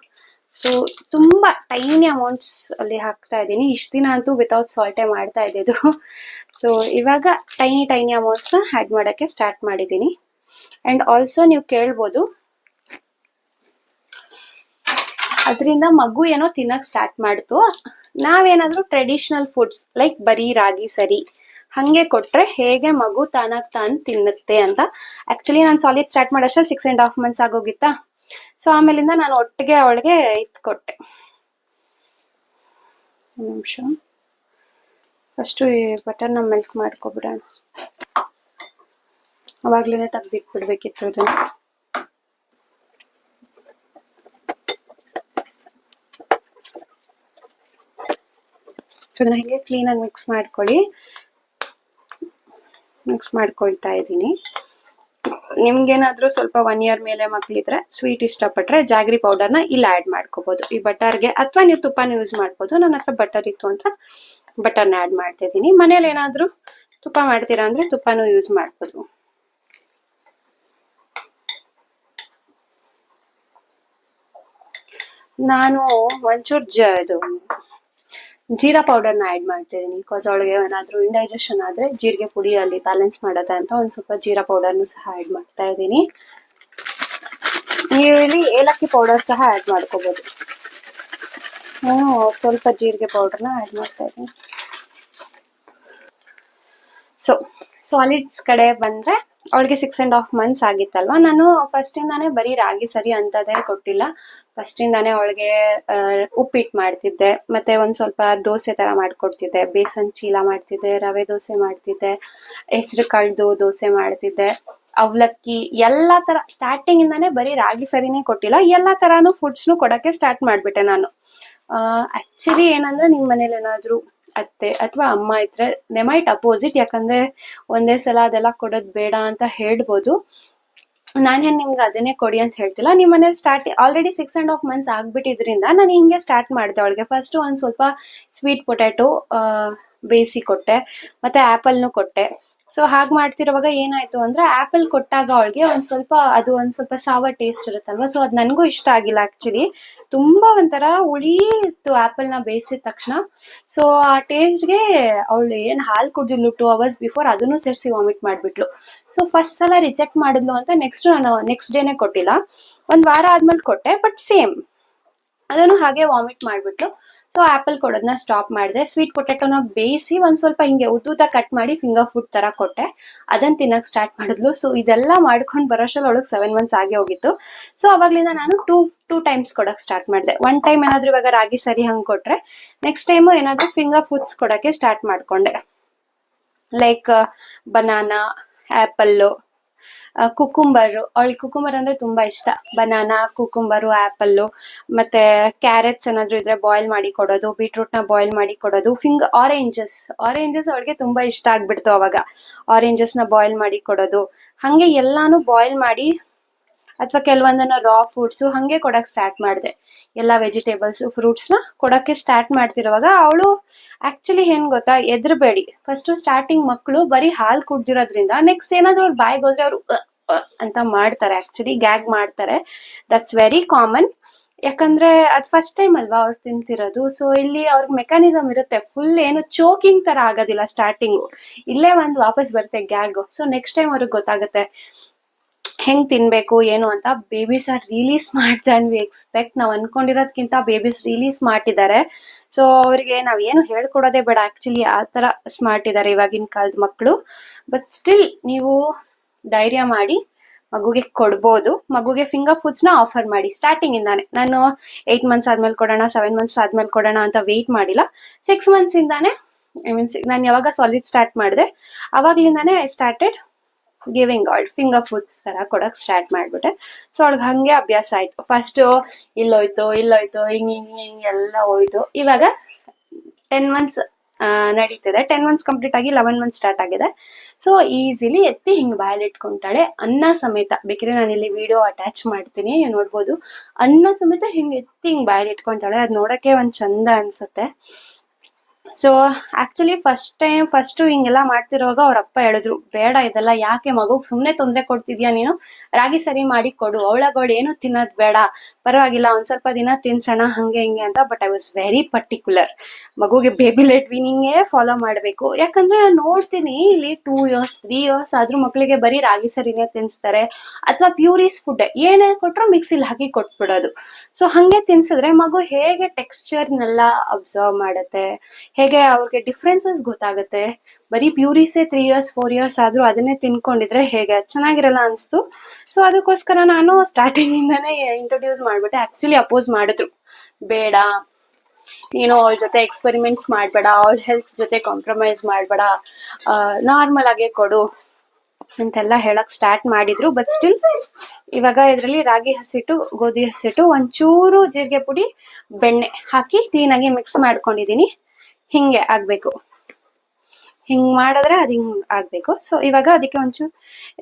ಸೊ ತುಂಬಾ ಟೈನಿ ಅಮೌಂಟ್ಸ್ ಅಲ್ಲಿ ಹಾಕ್ತಾ ಇದ್ದೀನಿ. ಇಷ್ಟು ದಿನ ಅಂತೂ ವಿತೌಟ್ ಸಾಲ್ಟೇ ಮಾಡ್ತಾ ಇದ್ದಿದ್ದು. ಸೊ ಇವಾಗ ಟೈನಿ ಟೈನಿ ಅಮೌಂಟ್ಸ್ನ ಆ್ಯಡ್ ಮಾಡೋಕ್ಕೆ ಸ್ಟಾರ್ಟ್ ಮಾಡಿದ್ದೀನಿ. ಆ್ಯಂಡ್ ಆಲ್ಸೋ ನೀವು ಕೇಳ್ಬೋದು ಅದರಿಂದ ಮಗು ಏನೋ ತಿನ್ನಕ್ ಸ್ಟಾರ್ಟ್ ಮಾಡ್ತು. ನಾವೇನಾದ್ರೂ ಟ್ರೆಡಿಷನಲ್ ಫುಡ್ಸ್ ಲೈಕ್ ಬರೀ ರಾಗಿ, ಸರಿ, ಹಂಗೆ ಕೊಟ್ರೆ ಹೇಗೆ ಮಗು ತಾನಾಗ್ ತಾನ್ ತಿನ್ನುತ್ತೆ ಅಂತ. ಆಕ್ಚುಲಿ ನಾನು ಸಾಲಿಡ್ ಸ್ಟಾರ್ಟ್ ಮಾಡೋಷ್ಟೇ ಸಿಕ್ಸ್ ಅಂಡ್ ಹಾಫ್ ಮಂತ್ಸ್ ಆಗೋಗಿತ್ತಾ. ಸೊ ಆಮೇಲಿಂದ ನಾನು ಒಟ್ಟಿಗೆ ಅವಳಿಗೆ ಇದ್ ಕೊಟ್ಟೆ. ನಿಮಿಷ. ಫಸ್ಟು ಬಟರ್ನ ಮಿಲ್ಕ್ ಮಾಡ್ಕೊಬಿಡೋಣ. ಅವಾಗ್ಲೇ ತೆಗ್ದಿಟ್ಬಿಡ್ಬೇಕಿತ್ತು ಇದನ್ನ ಸೊ ಅದನ್ನ ಹಿಂಗೆ ಕ್ಲೀನಾಗಿ ಮಿಕ್ಸ್ ಮಾಡ್ಕೊಳ್ಳಿ. ಮಿಕ್ಸ್ ಮಾಡ್ಕೊಳ್ತಾ ಇದ್ದೀನಿ. ನಿಮ್ಗೇನಾದ್ರೂ ಸ್ವಲ್ಪ ಒನ್ ಇಯರ್ ಮೇಲೆ ಮಕ್ಳಿದ್ರೆ ಸ್ವೀಟ್ ಇಷ್ಟಪಟ್ರೆ ಜಾಗ್ರಿ ಪೌಡರ್ನ ಇಲ್ಲಿ ಆ್ಯಡ್ ಮಾಡ್ಕೋಬಹುದು ಈ ಬಟರ್ಗೆ ಅಥವಾ ನೀವು ತುಪ್ಪನ ಯೂಸ್ ಮಾಡ್ಬೋದು. ನನ್ನ ಹತ್ರ ಬಟರ್ ಇತ್ತು ಅಂತ ಬಟರ್ನ ಆ್ಯಡ್ ಮಾಡ್ತಿದ್ದೀನಿ ಮನೇಲಿ ಏನಾದ್ರೂ ತುಪ್ಪ ಮಾಡ್ತೀರಾ ಅಂದ್ರೆ ತುಪ್ಪನೂ ಯೂಸ್ ಮಾಡ್ಬೋದು. ನಾನು ಒಂಚೂರು ಜ ಇದು ಜೀರಾ ಪೌಡರ್ನ ಆ್ಯಡ್ ಮಾಡ್ತಿದ್ದೀನಿ ಬಿಕಾಸ್ ಅವಳಿಗೆ ಏನಾದರೂ ಇಂಡೈಜೆಷನ್ ಆದರೆ ಜೀರಿಗೆ ಪುಡಿ ಅಲ್ಲಿ ಬ್ಯಾಲೆನ್ಸ್ ಮಾಡೋದೆ ಅಂತ ಒಂದು ಸ್ವಲ್ಪ ಜೀರಾ ಪೌಡರ್ನು ಸಹ ಆ್ಯಡ್ ಮಾಡ್ತಾ ಇದ್ದೀನಿ ಈರುಳ್ಳಿ ಏಲಕ್ಕಿ ಪೌಡರ್ ಸಹ ಆ್ಯಡ್ ಮಾಡ್ಕೋಬೋದು. ನಾನು ಸ್ವಲ್ಪ ಜೀರಿಗೆ ಪೌಡರ್ನ ಆ್ಯಡ್ ಮಾಡ್ತಾ ಇದ್ದೀನಿ ಸೊ ಸಾಲಿಡ್ಸ್ ಕಡೆ ಬಂದ್ರೆ ಅವಳಿಗೆ ಸಿಕ್ಸ್ ಆ್ಯಂಡ್ ಹಾಫ್ ಮಂತ್ಸ್ ಆಗಿತ್ತಲ್ವಾ? ನಾನು ಫಸ್ಟಿಂದಾನೇ ಬರೀ ರಾಗಿ ಸರಿ ಅಂತದೇ ಕೊಟ್ಟಿಲ್ಲ. ಫಸ್ಟಿಂದಾನೇ ಅವಳಿಗೆ ಉಪ್ಪಿಟ್ಟು ಮಾಡ್ತಿದ್ದೆ. ಮತ್ತೆ ಒಂದು ಸ್ವಲ್ಪ ದೋಸೆ ಥರ ಮಾಡ್ಕೊಡ್ತಿದ್ದೆ. ಬೇಸನ್ ಚೀಲ ಮಾಡ್ತಿದ್ದೆ, ರವೆ ದೋಸೆ ಮಾಡ್ತಿದ್ದೆ, ಹೆಸ್ರು ಕಳೆದು ದೋಸೆ ಮಾಡ್ತಿದ್ದೆ. ಅವಲಕ್ಕಿ ಎಲ್ಲ ಸ್ಟಾರ್ಟಿಂಗ್ ಇಂದಾನೇ ಬರೀ ರಾಗಿ ಸರಿನೇ ಕೊಟ್ಟಿಲ್ಲ. ಎಲ್ಲ ಥರನೂ ಫುಡ್ಸ್ನು ಕೊಡೋಕ್ಕೆ ಸ್ಟಾರ್ಟ್ ಮಾಡಿಬಿಟ್ಟೆ ನಾನು. ಆ್ಯಕ್ಚುಲಿ ಏನಂದ್ರೆ ನಿಮ್ಮ ಮನೇಲಿ ಏನಾದರೂ ಅತ್ತೆ ಅಥವಾ ಅಮ್ಮ ಇದ್ರೆ ದೆ ಮೈಟ್ ಅಪೋಸಿಟ್ ಯಾಕಂದ್ರೆ ಒಂದೇ ಸಲ ಅದೆಲ್ಲ ಕೊಡೋದು ಬೇಡ ಅಂತ ಹೇಳ್ಬೋದು. ನಾನೇನು ನಿಮ್ಗೆ ಅದನ್ನೇ ಕೊಡಿ ಅಂತ ಹೇಳ್ತಿಲ್ಲ. ನಿಮ್ಮ ಮನೇಲಿ start already six and half months ಆಗಿಬಿಟ್ಟಿದ್ರಿಂದ ನಾನು ಹಿಂಗೆ ಸ್ಟಾರ್ಟ್ ಮಾಡಿದೆ ಅವಳಿಗೆ. ಫಸ್ಟ್ ಒಂದು ಸ್ವಲ್ಪ ಸ್ವೀಟ್ ಪೊಟ್ಯಾಟೊ ಬೇಯಿಸಿ ಕೊಟ್ಟೆ, ಮತ್ತೆ ಆ್ಯಪಲ್ನು ಕೊಟ್ಟೆ. ಸೊ ಹಾಗೆ ಮಾಡ್ತಿರುವಾಗ ಏನಾಯ್ತು ಅಂದ್ರೆ ಆಪಲ್ ಕೊಟ್ಟಾಗ ಅವಳಿಗೆ ಒಂದ್ ಸ್ವಲ್ಪ ಅದು ಒಂದ್ ಸ್ವಲ್ಪ ಸಾವ ಟೇಸ್ಟ್ ಇರುತ್ತಲ್ವಾ? ಸೊ ಅದು ನನಗೂ ಇಷ್ಟ ಆಗಿಲ್ಲ ಆಕ್ಚುಲಿ ತುಂಬಾ ಒಂಥರ ಹುಳಿ ಇತ್ತು ನ ಬೇಯಿಸಿದ ತಕ್ಷಣ. ಸೊ ಆ ಟೇಸ್ಟ್ಗೆ ಅವಳು ಏನ್ ಹಾಲು ಕುಡ್ದಿದ್ಲು ಟೂ ಅವರ್ಸ್ ಬಿಫೋರ್ ಅದನ್ನು ಸೇರಿಸಿ ವಾಮಿಟ್ ಮಾಡ್ಬಿಟ್ಲು. ಸೊ ಫಸ್ಟ್ ಸಲ ರಿಜೆಕ್ಟ್ ಮಾಡಿದ್ಲು ಅಂತ ನೆಕ್ಸ್ಟ್ ನಾನು ನೆಕ್ಸ್ಟ್ ಡೇನೆ ಕೊಟ್ಟಿಲ್ಲ. ಒಂದ್ ವಾರ ಆದ್ಮೇಲೆ ಕೊಟ್ಟೆ ಬಟ್ ಸೇಮ್ ಅದನ್ನು ಹಾಗೆ ವಾಮಿಟ್ ಮಾಡಿಬಿಟ್ಲು. ಸೊ ಆ್ಯಪಲ್ ಕೊಡೋದನ್ನ ಸ್ಟಾಪ್ ಮಾಡಿದೆ. ಸ್ವೀಟ್ ಪೊಟ್ಯಾಟೋನ ಬೇಯಿಸಿ ಒಂದು ಸ್ವಲ್ಪ ಹಿಂಗೆ ಉದ್ದೂತ ಕಟ್ ಮಾಡಿ ಫಿಂಗರ್ ಫುಡ್ ಥರ ಕೊಟ್ಟೆ. ಅದನ್ನು ತಿನ್ನಕ್ಕೆ ಸ್ಟಾರ್ಟ್ ಮಾಡಿದ್ಲು. ಸೊ ಇದೆಲ್ಲ ಮಾಡ್ಕೊಂಡು ಬರೋಷ್ಟರಲ್ಲಿ ಒಳಗೆ ಸೆವೆನ್ ಮಂತ್ಸ್ ಆಗೇ ಹೋಗಿತ್ತು. ಸೊ ಅವಾಗಲಿಂದ ನಾನು ಟೂ ಟೂ ಟೈಮ್ಸ್ ಕೊಡೋಕೆ ಸ್ಟಾರ್ಟ್ ಮಾಡಿದೆ. ಒನ್ ಟೈಮ್ ಏನಾದರೂ ಇವಾಗ ರಾಗಿ ಸರಿ ಹಂಗೆ ಕೊಟ್ಟರೆ ನೆಕ್ಸ್ಟ್ ಟೈಮು ಏನಾದರೂ ಫಿಂಗರ್ ಫುಡ್ಸ್ ಕೊಡೋಕ್ಕೆ ಸ್ಟಾರ್ಟ್ ಮಾಡಿಕೊಂಡೆ. Like banana apple cucumber. ಅವಳಿಗೆ ಕುಕುಂಬರ್ ಅಂದ್ರೆ ತುಂಬಾ ಇಷ್ಟ. ಬನಾನಾ, ಕುಕುಂಬರು ಆಪಲ್ ಮತ್ತೆ ಕ್ಯಾರೆಟ್ಸ್ ಏನಾದ್ರು ಇದ್ರೆ ಬಾಯ್ಲ್ ಮಾಡಿ ಕೊಡೋದು ಬೀಟ್ರೂಟ್ನ ಬಾಯ್ಲ್ ಮಾಡಿ ಕೊಡೋದು ಫಿಂಗ್ ಆರೆಂಜಸ್ ಆರೆಂಜಸ್ ಅವಳಿಗೆ ತುಂಬಾ ಇಷ್ಟ ಆಗ್ಬಿಡ್ತು ಅವಾಗ. ಆರೆಂಜಸ್ನ ಬಾಯ್ಲ್ ಮಾಡಿ ಕೊಡೋದು. ಹಂಗೆ ಎಲ್ಲಾನು ಬಾಯ್ಲ್ ಮಾಡಿ, ಅಥವಾ ಕೆಲವೊಂದನ್ನ ರಾ ಫುಡ್ಸು ಹಂಗೆ ಕೊಡಕ್ ಸ್ಟಾರ್ಟ್ ಮಾಡಿದೆ. ಎಲ್ಲ ವೆಜಿಟೇಬಲ್ಸ್ ಫ್ರೂಟ್ಸ್ನ ಕೊಡಕ್ಕೆ ಸ್ಟಾರ್ಟ್ ಮಾಡ್ತಿರುವಾಗ ಅವಳು ಆಕ್ಚುಲಿ ಏನ್ ಗೊತ್ತಾ, ಎದ್ರಬೇಡಿ. ಫಸ್ಟ್ ಸ್ಟಾರ್ಟಿಂಗ್ ಮಕ್ಕಳು ಬರೀ ಹಾಲು ಕುಡ್ದಿರೋದ್ರಿಂದ ನೆಕ್ಸ್ಟ್ ಏನಾದ್ರು ಅವ್ರ ಬಾಯಿಗೆ ಹೋದ್ರೆ ಅವರು ಅಂತ ಮಾಡ್ತಾರೆ. ಆಕ್ಚುಲಿ ಗ್ಯಾಗ್ ಮಾಡ್ತಾರೆ. ದಟ್ಸ್ ವೆರಿ ಕಾಮನ್ ಯಾಕಂದ್ರೆ ಅದು ಫಸ್ಟ್ ಟೈಮ್ ಅಲ್ವಾ ಅವ್ರು ತಿಂತಿರೋದು. ಸೊ ಇಲ್ಲಿ ಅವ್ರಿಗೆ ಮೆಕ್ಯಾನಿಸಮ್ ಇರುತ್ತೆ. ಫುಲ್ ಏನು ಚೋಕಿಂಗ್ ತರ ಆಗೋದಿಲ್ಲ ಸ್ಟಾರ್ಟಿಂಗು ಇಲ್ಲೇ ಒಂದು ವಾಪಸ್ ಬರುತ್ತೆ ಗ್ಯಾಗ್ ಸೊ ನೆಕ್ಸ್ಟ್ ಟೈಮ್ ಅವ್ರಿಗೆ ಗೊತ್ತಾಗುತ್ತೆ. ಹೆಂಗ್ ತಿನ್ಬೇಕು, ಏನು ಅಂತ babies are really smart than we expect ನಾವು ಅನ್ಕೊಂಡಿರೋದ್ಕಿಂತ ಬೇಬೀಸ್ ರಿಲೀಸ್ ಸ್ಮಾರ್ಟ್ ಇದ್ದಾರೆ ಸೊ ಅವರಿಗೆ ನಾವ್ ಏನು ಹೇಳ್ಕೊಡೋದೇ ಬೇಡ. ಆಕ್ಚುಲಿ ಆ ತರ ಸ್ಮಾರ್ಟ್ ಇದ್ದಾರೆ ಇವಾಗಿನ ಕಾಲದ ಮಕ್ಕಳು ಬಟ್ ಸ್ಟಿಲ್ ನೀವು ಧೈರ್ಯ ಮಾಡಿ ಮಗುಗೆ ಕೊಡ್ಬೋದು. ಮಗುಗೆ ಫಿಂಗರ್ ಫುಡ್ಸ್ನ ಆಫರ್ ಮಾಡಿ ಸ್ಟಾರ್ಟಿಂಗ್ ಇಂದಾನೆ. ನಾನು ಏಟ್ ಮಂತ್ಸ್ ಆದ್ಮೇಲೆ ಕೊಡೋಣ ಸೆವೆನ್ ಮಂತ್ಸ್ ಆದ್ಮೇಲೆ ಕೊಡೋಣ ಅಂತ ವೇಟ್ ಮಾಡಿಲ್ಲ. ಸಿಕ್ಸ್ ಮಂತ್ಸ್ ಇಂದಾನೆ ಐ ಮೀನ್ಸ್ ನಾನು ಯಾವಾಗ ಸಾಲಿಡ್ ಸ್ಟಾರ್ಟ್ ಮಾಡಿದೆ, ಅವಾಗ್ಲಿಂದಾನೆ I started giving all finger foods ತರ ಕೊಡಕ್ ಸ್ಟಾರ್ಟ್ ಮಾಡ್ಬಿಟ್ಟೆ. ಸೊ ಅವಳಿಗೆ ಹಂಗೆ ಅಭ್ಯಾಸ ಆಯ್ತು. ಫಸ್ಟ್ ಇಲ್ಲೋಯ್ತು ಇಲ್ಲೋಯ್ತು, ಹಿಂಗ್ ಹಿಂಗ್ ಹಿಂಗ್ ಎಲ್ಲ ಹೋಯ್ತು. ಇವಾಗ ಟೆನ್ ಮಂತ್ಸ್ ನಡೀತಿದೆ. ಟೆನ್ ಮಂತ್ಸ್ ಕಂಪ್ಲೀಟ್ ಆಗಿ ಲೆವೆನ್ ಮಂತ್ಸ್ ಸ್ಟಾರ್ಟ್ ಆಗಿದೆ. ಸೊ ಈಸಿಲಿ ಎತ್ತಿ ಹಿಂಗ್ ಬಾಯಲ್ಲಿಟ್ಕೊಂತಾಳೆ ಅನ್ನ ಸಮೇತ, ಬೇಕಿದ್ರೆ ನಾನು ಇಲ್ಲಿ ವಿಡಿಯೋ ಅಟ್ಯಾಚ್ ಮಾಡ್ತೀನಿ, ನೋಡ್ಬೋದು. ಅನ್ನ ಸಮೇತ ಹಿಂಗ್ ಎತ್ತಿ ಹಿಂಗ್ ಬಾಯಲ್ಲಿ ಇಟ್ಕೊಂತಾಳೆ. ಅದ್ ನೋಡಕ್ಕೆ ಒಂದ್ ಚಂದ ಅನ್ಸುತ್ತೆ. So actually first time first ಹಿಂಗೆಲ್ಲ ಮಾಡ್ತಿರುವಾಗ ಅವ್ರ ಅಪ್ಪ ಹೇಳಿದ್ರು, ಬೇಡ ಇದೆಲ್ಲ, ಯಾಕೆ ಮಗುಗ್ ಸುಮ್ನೆ ತೊಂದರೆ ಕೊಡ್ತಿದ್ಯಾ ನೀನು? ರಾಗಿ ಸರಿ ಮಾಡಿ ಕೊಡು. ಅವಳಗಳು ಏನು ತಿನ್ನೋದ್ ಬೇಡ. ಪರವಾಗಿಲ್ಲ, ಒಂದ್ ಸ್ವಲ್ಪ ದಿನ ತಿನ್ಸೋಣ, ಹಂಗೆ ಹಿಂಗೆ ಅಂತ. But I was very particular ಮಗುಗೆ ಬೇಬಿ ಲೆಟ್ ವಿನಿಂಗೇ ಫಾಲೋ ಮಾಡಬೇಕು. ಯಾಕಂದ್ರೆ ನಾನು ನೋಡ್ತೀನಿ, ಇಲ್ಲಿ ಟೂ ಇಯರ್ಸ್ ತ್ರೀ ಇಯರ್ಸ್ ಆದ್ರೂ ಮಕ್ಕಳಿಗೆ ಬರೀ ರಾಗಿ ಸರಿನೇ ತಿನ್ಸ್ತಾರೆ, ಅಥವಾ ಪ್ಯೂರಿಸ್ ಫುಡ್ ಏನೇ ಕೊಟ್ರು ಮಿಕ್ಸಿಲಿ ಹಾಕಿ ಕೊಟ್ಬಿಡೋದು. ಸೊ ಹಂಗೆ ತಿನ್ಸಿದ್ರೆ ಮಗು ಹೇಗೆ ಟೆಕ್ಸ್ಚರ್ನೆಲ್ಲ ಅಬ್ಸರ್ವ್ ಮಾಡುತ್ತೆ ಹೇಗೆ ಅವ್ರಿಗೆ ಡಿಫ್ರೆನ್ಸಸ್ ಗೊತ್ತಾಗುತ್ತೆ? ಬರೀ ಪ್ಯೂರಿಸೇ ತ್ರೀ ಇಯರ್ಸ್ ಫೋರ್ ಇಯರ್ಸ್ ಆದ್ರೂ ಅದನ್ನೇ ತಿನ್ಕೊಂಡಿದ್ರೆ ಹೇಗೆ? ಚೆನ್ನಾಗಿರಲ್ಲ ಅನಿಸ್ತು. ಸೊ ಅದಕ್ಕೋಸ್ಕರ ನಾನು ಸ್ಟಾರ್ಟಿಂಗ್ ಇಂದಾನೇ ಇಂಟ್ರೊಡ್ಯೂಸ್ ಮಾಡಿಬಿಟ್ಟೆ. ಆ್ಯಕ್ಚುಲಿ ಅಪೋಸ್ ಮಾಡಿದ್ರು. ಬೇಡ. ನೀನು ಅವಳ ಜೊತೆ ಎಕ್ಸ್ಪೆರಿಮೆಂಟ್ಸ್ ಮಾಡಬೇಡ. ಅವಳ ಹೆಲ್ತ್ ಜೊತೆ ಕಾಂಪ್ರಮೈಸ್ ಮಾಡಬೇಡ. ನಾರ್ಮಲ್ ಆಗೇ ಕೊಡು ಅಂತೆಲ್ಲ ಹೇಳಕ್ ಸ್ಟಾರ್ಟ್ ಮಾಡಿದ್ರು. ಬಟ್ ಸ್ಟಿಲ್ ಇವಾಗ ಇದರಲ್ಲಿ ರಾಗಿ ಹಸಿಟ್ಟು, ಗೋಧಿ ಹಸಿಟ್ಟು ಒಂಚೂರು ಜೀರಿಗೆ ಪುಡಿ, ಬೆಣ್ಣೆ ಹಾಕಿ ಕ್ಲೀನಾಗಿ ಮಿಕ್ಸ್ ಮಾಡ್ಕೊಂಡಿದೀನಿ. ಹಿಂಗೆ ಆಗ್ಬೇಕು. ಹಿಂಗ್ ಮಾಡಿದ್ರೆ ಅದು ಹಿಂಗ್ ಆಗ್ಬೇಕು. ಸೊ ಇವಾಗ ಅದಕ್ಕೆ ಒಂಚೂರು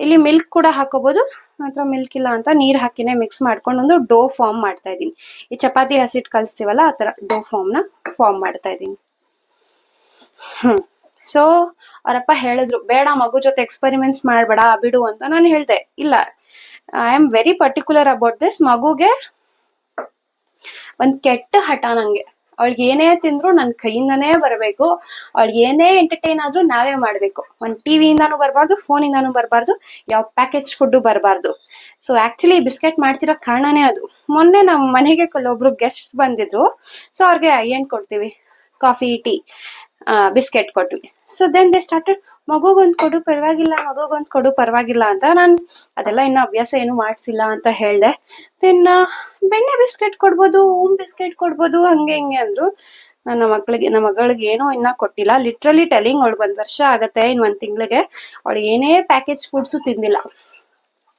ಇಲ್ಲಿ ಮಿಲ್ಕ್ ಕೂಡ ಹಾಕೋಬಹುದು ಅಥವಾ ಮಿಲ್ಕ್ ಇಲ್ಲ ಅಂತ ನೀರ್ ಹಾಕಿನೇ ಮಿಕ್ಸ್ ಮಾಡ್ಕೊಂಡು ಒಂದು ಡೋ ಫಾರ್ಮ್ ಮಾಡ್ತಾ ಇದೀನಿ ಈ ಚಪಾತಿ ಹಸಿಟ್ಟು ಕಲಿಸ್ತೀವಲ್ಲ, ಆ ತರ ಡೋ ಫಾರ್ಮ್ನ ಫಾರ್ಮ್ ಮಾಡ್ತಾ ಇದೀನಿ ಹ್ಮ್. ಸೊ ಅವರಪ್ಪ ಹೇಳಿದ್ರು, ಬೇಡ, ಮಗು ಜೊತೆ ಎಕ್ಸ್ಪೆರಿಮೆಂಟ್ಸ್ ಮಾಡಬೇಡ, ಬಿಡು ಅಂತ ನಾನು ಹೇಳ್ದೆ. ಇಲ್ಲ. I am very particular about this ಮಗುಗೆ ಒಂದ್ ಕೆಟ್ಟ ಹಠ ನಂಗೆ. ಅವಳಿಗೆ ಏನೇ ತಿಂದ್ರು ನನ್ನ ಕೈಯಿಂದಾನೇ ಬರಬೇಕು. ಅವಳಿಗೆ ಏನೇ ಎಂಟರ್ಟೈನ್ ಆದ್ರೂ ನಾವೇ ಮಾಡಬೇಕು. ಒಂದು ಟಿವಿಯಿಂದಾನು ಬರಬಾರ್ದು, ಫೋನಿಂದಾನು ಬರಬಾರ್ದು, ಯಾವ ಪ್ಯಾಕೇಜ್ ಫುಡ್ಡು ಬರಬಾರ್ದು. ಸೊ ಆಕ್ಚುಲಿ ಬಿಸ್ಕೆಟ್ ಮಾಡ್ತಿರೋ ಕಾರಣನೇ ಅದು. ಮೊನ್ನೆ ನಮ್ಮ ಮನೆಗೆ ಕೆಲವೊಬ್ರು ಗೆಸ್ಟ್ ಬಂದಿದ್ರು. ಸೊ ಅವ್ರಿಗೆ ಏನ್ ಕೊಡ್ತೀವಿ. ಕಾಫಿ ಟೀ ಬಿಸ್ಕೆಟ್ ಕೊಟ್ವಿ. ಸೊ ದೆನ್ ದೇ ಸ್ಟಾರ್ಟೆಡ್ ಮಗುಗೊಂದು ಕೊಡು ಪರವಾಗಿಲ್ಲ, ಮಗುಗೊಂದು ಕೊಡು ಪರವಾಗಿಲ್ಲ ಅಂತ ನಾನು ಅದೆಲ್ಲ ಇನ್ನು ಅಭ್ಯಾಸ ಏನು ಮಾಡಿಸಿಲ್ಲ ಅಂತ ಹೇಳ್ದೆ. ದೆನ್ ಬೆಣ್ಣೆ ಬಿಸ್ಕೆಟ್ ಕೊಡ್ಬೋದು ಓಮ್ ಬಿಸ್ಕೆಟ್ ಕೊಡ್ಬೋದು, ಹಂಗೆ ಹಿಂಗೆ ಅಂದ್ರು. ನನ್ನ ಮಕ್ಕಳಿಗೆ ನಮ್ಮ ಮಗಳಿಗೆ ಏನೋ ಇನ್ನ ಕೊಟ್ಟಿಲ್ಲ. ಲಿಟ್ರಲಿ ಟೆಲಿಂಗ್ ಅವಳಿಗೆ ಒಂದ್ ವರ್ಷ ಆಗತ್ತೆ, ಇನ್ ಒಂದ್ ತಿಂಗಳಿಗೆ. ಅವಳಿಗೆ ಏನೇ ಪ್ಯಾಕೇಜ್ ಫುಡ್ಸು ತಿಂದಿಲ್ಲ.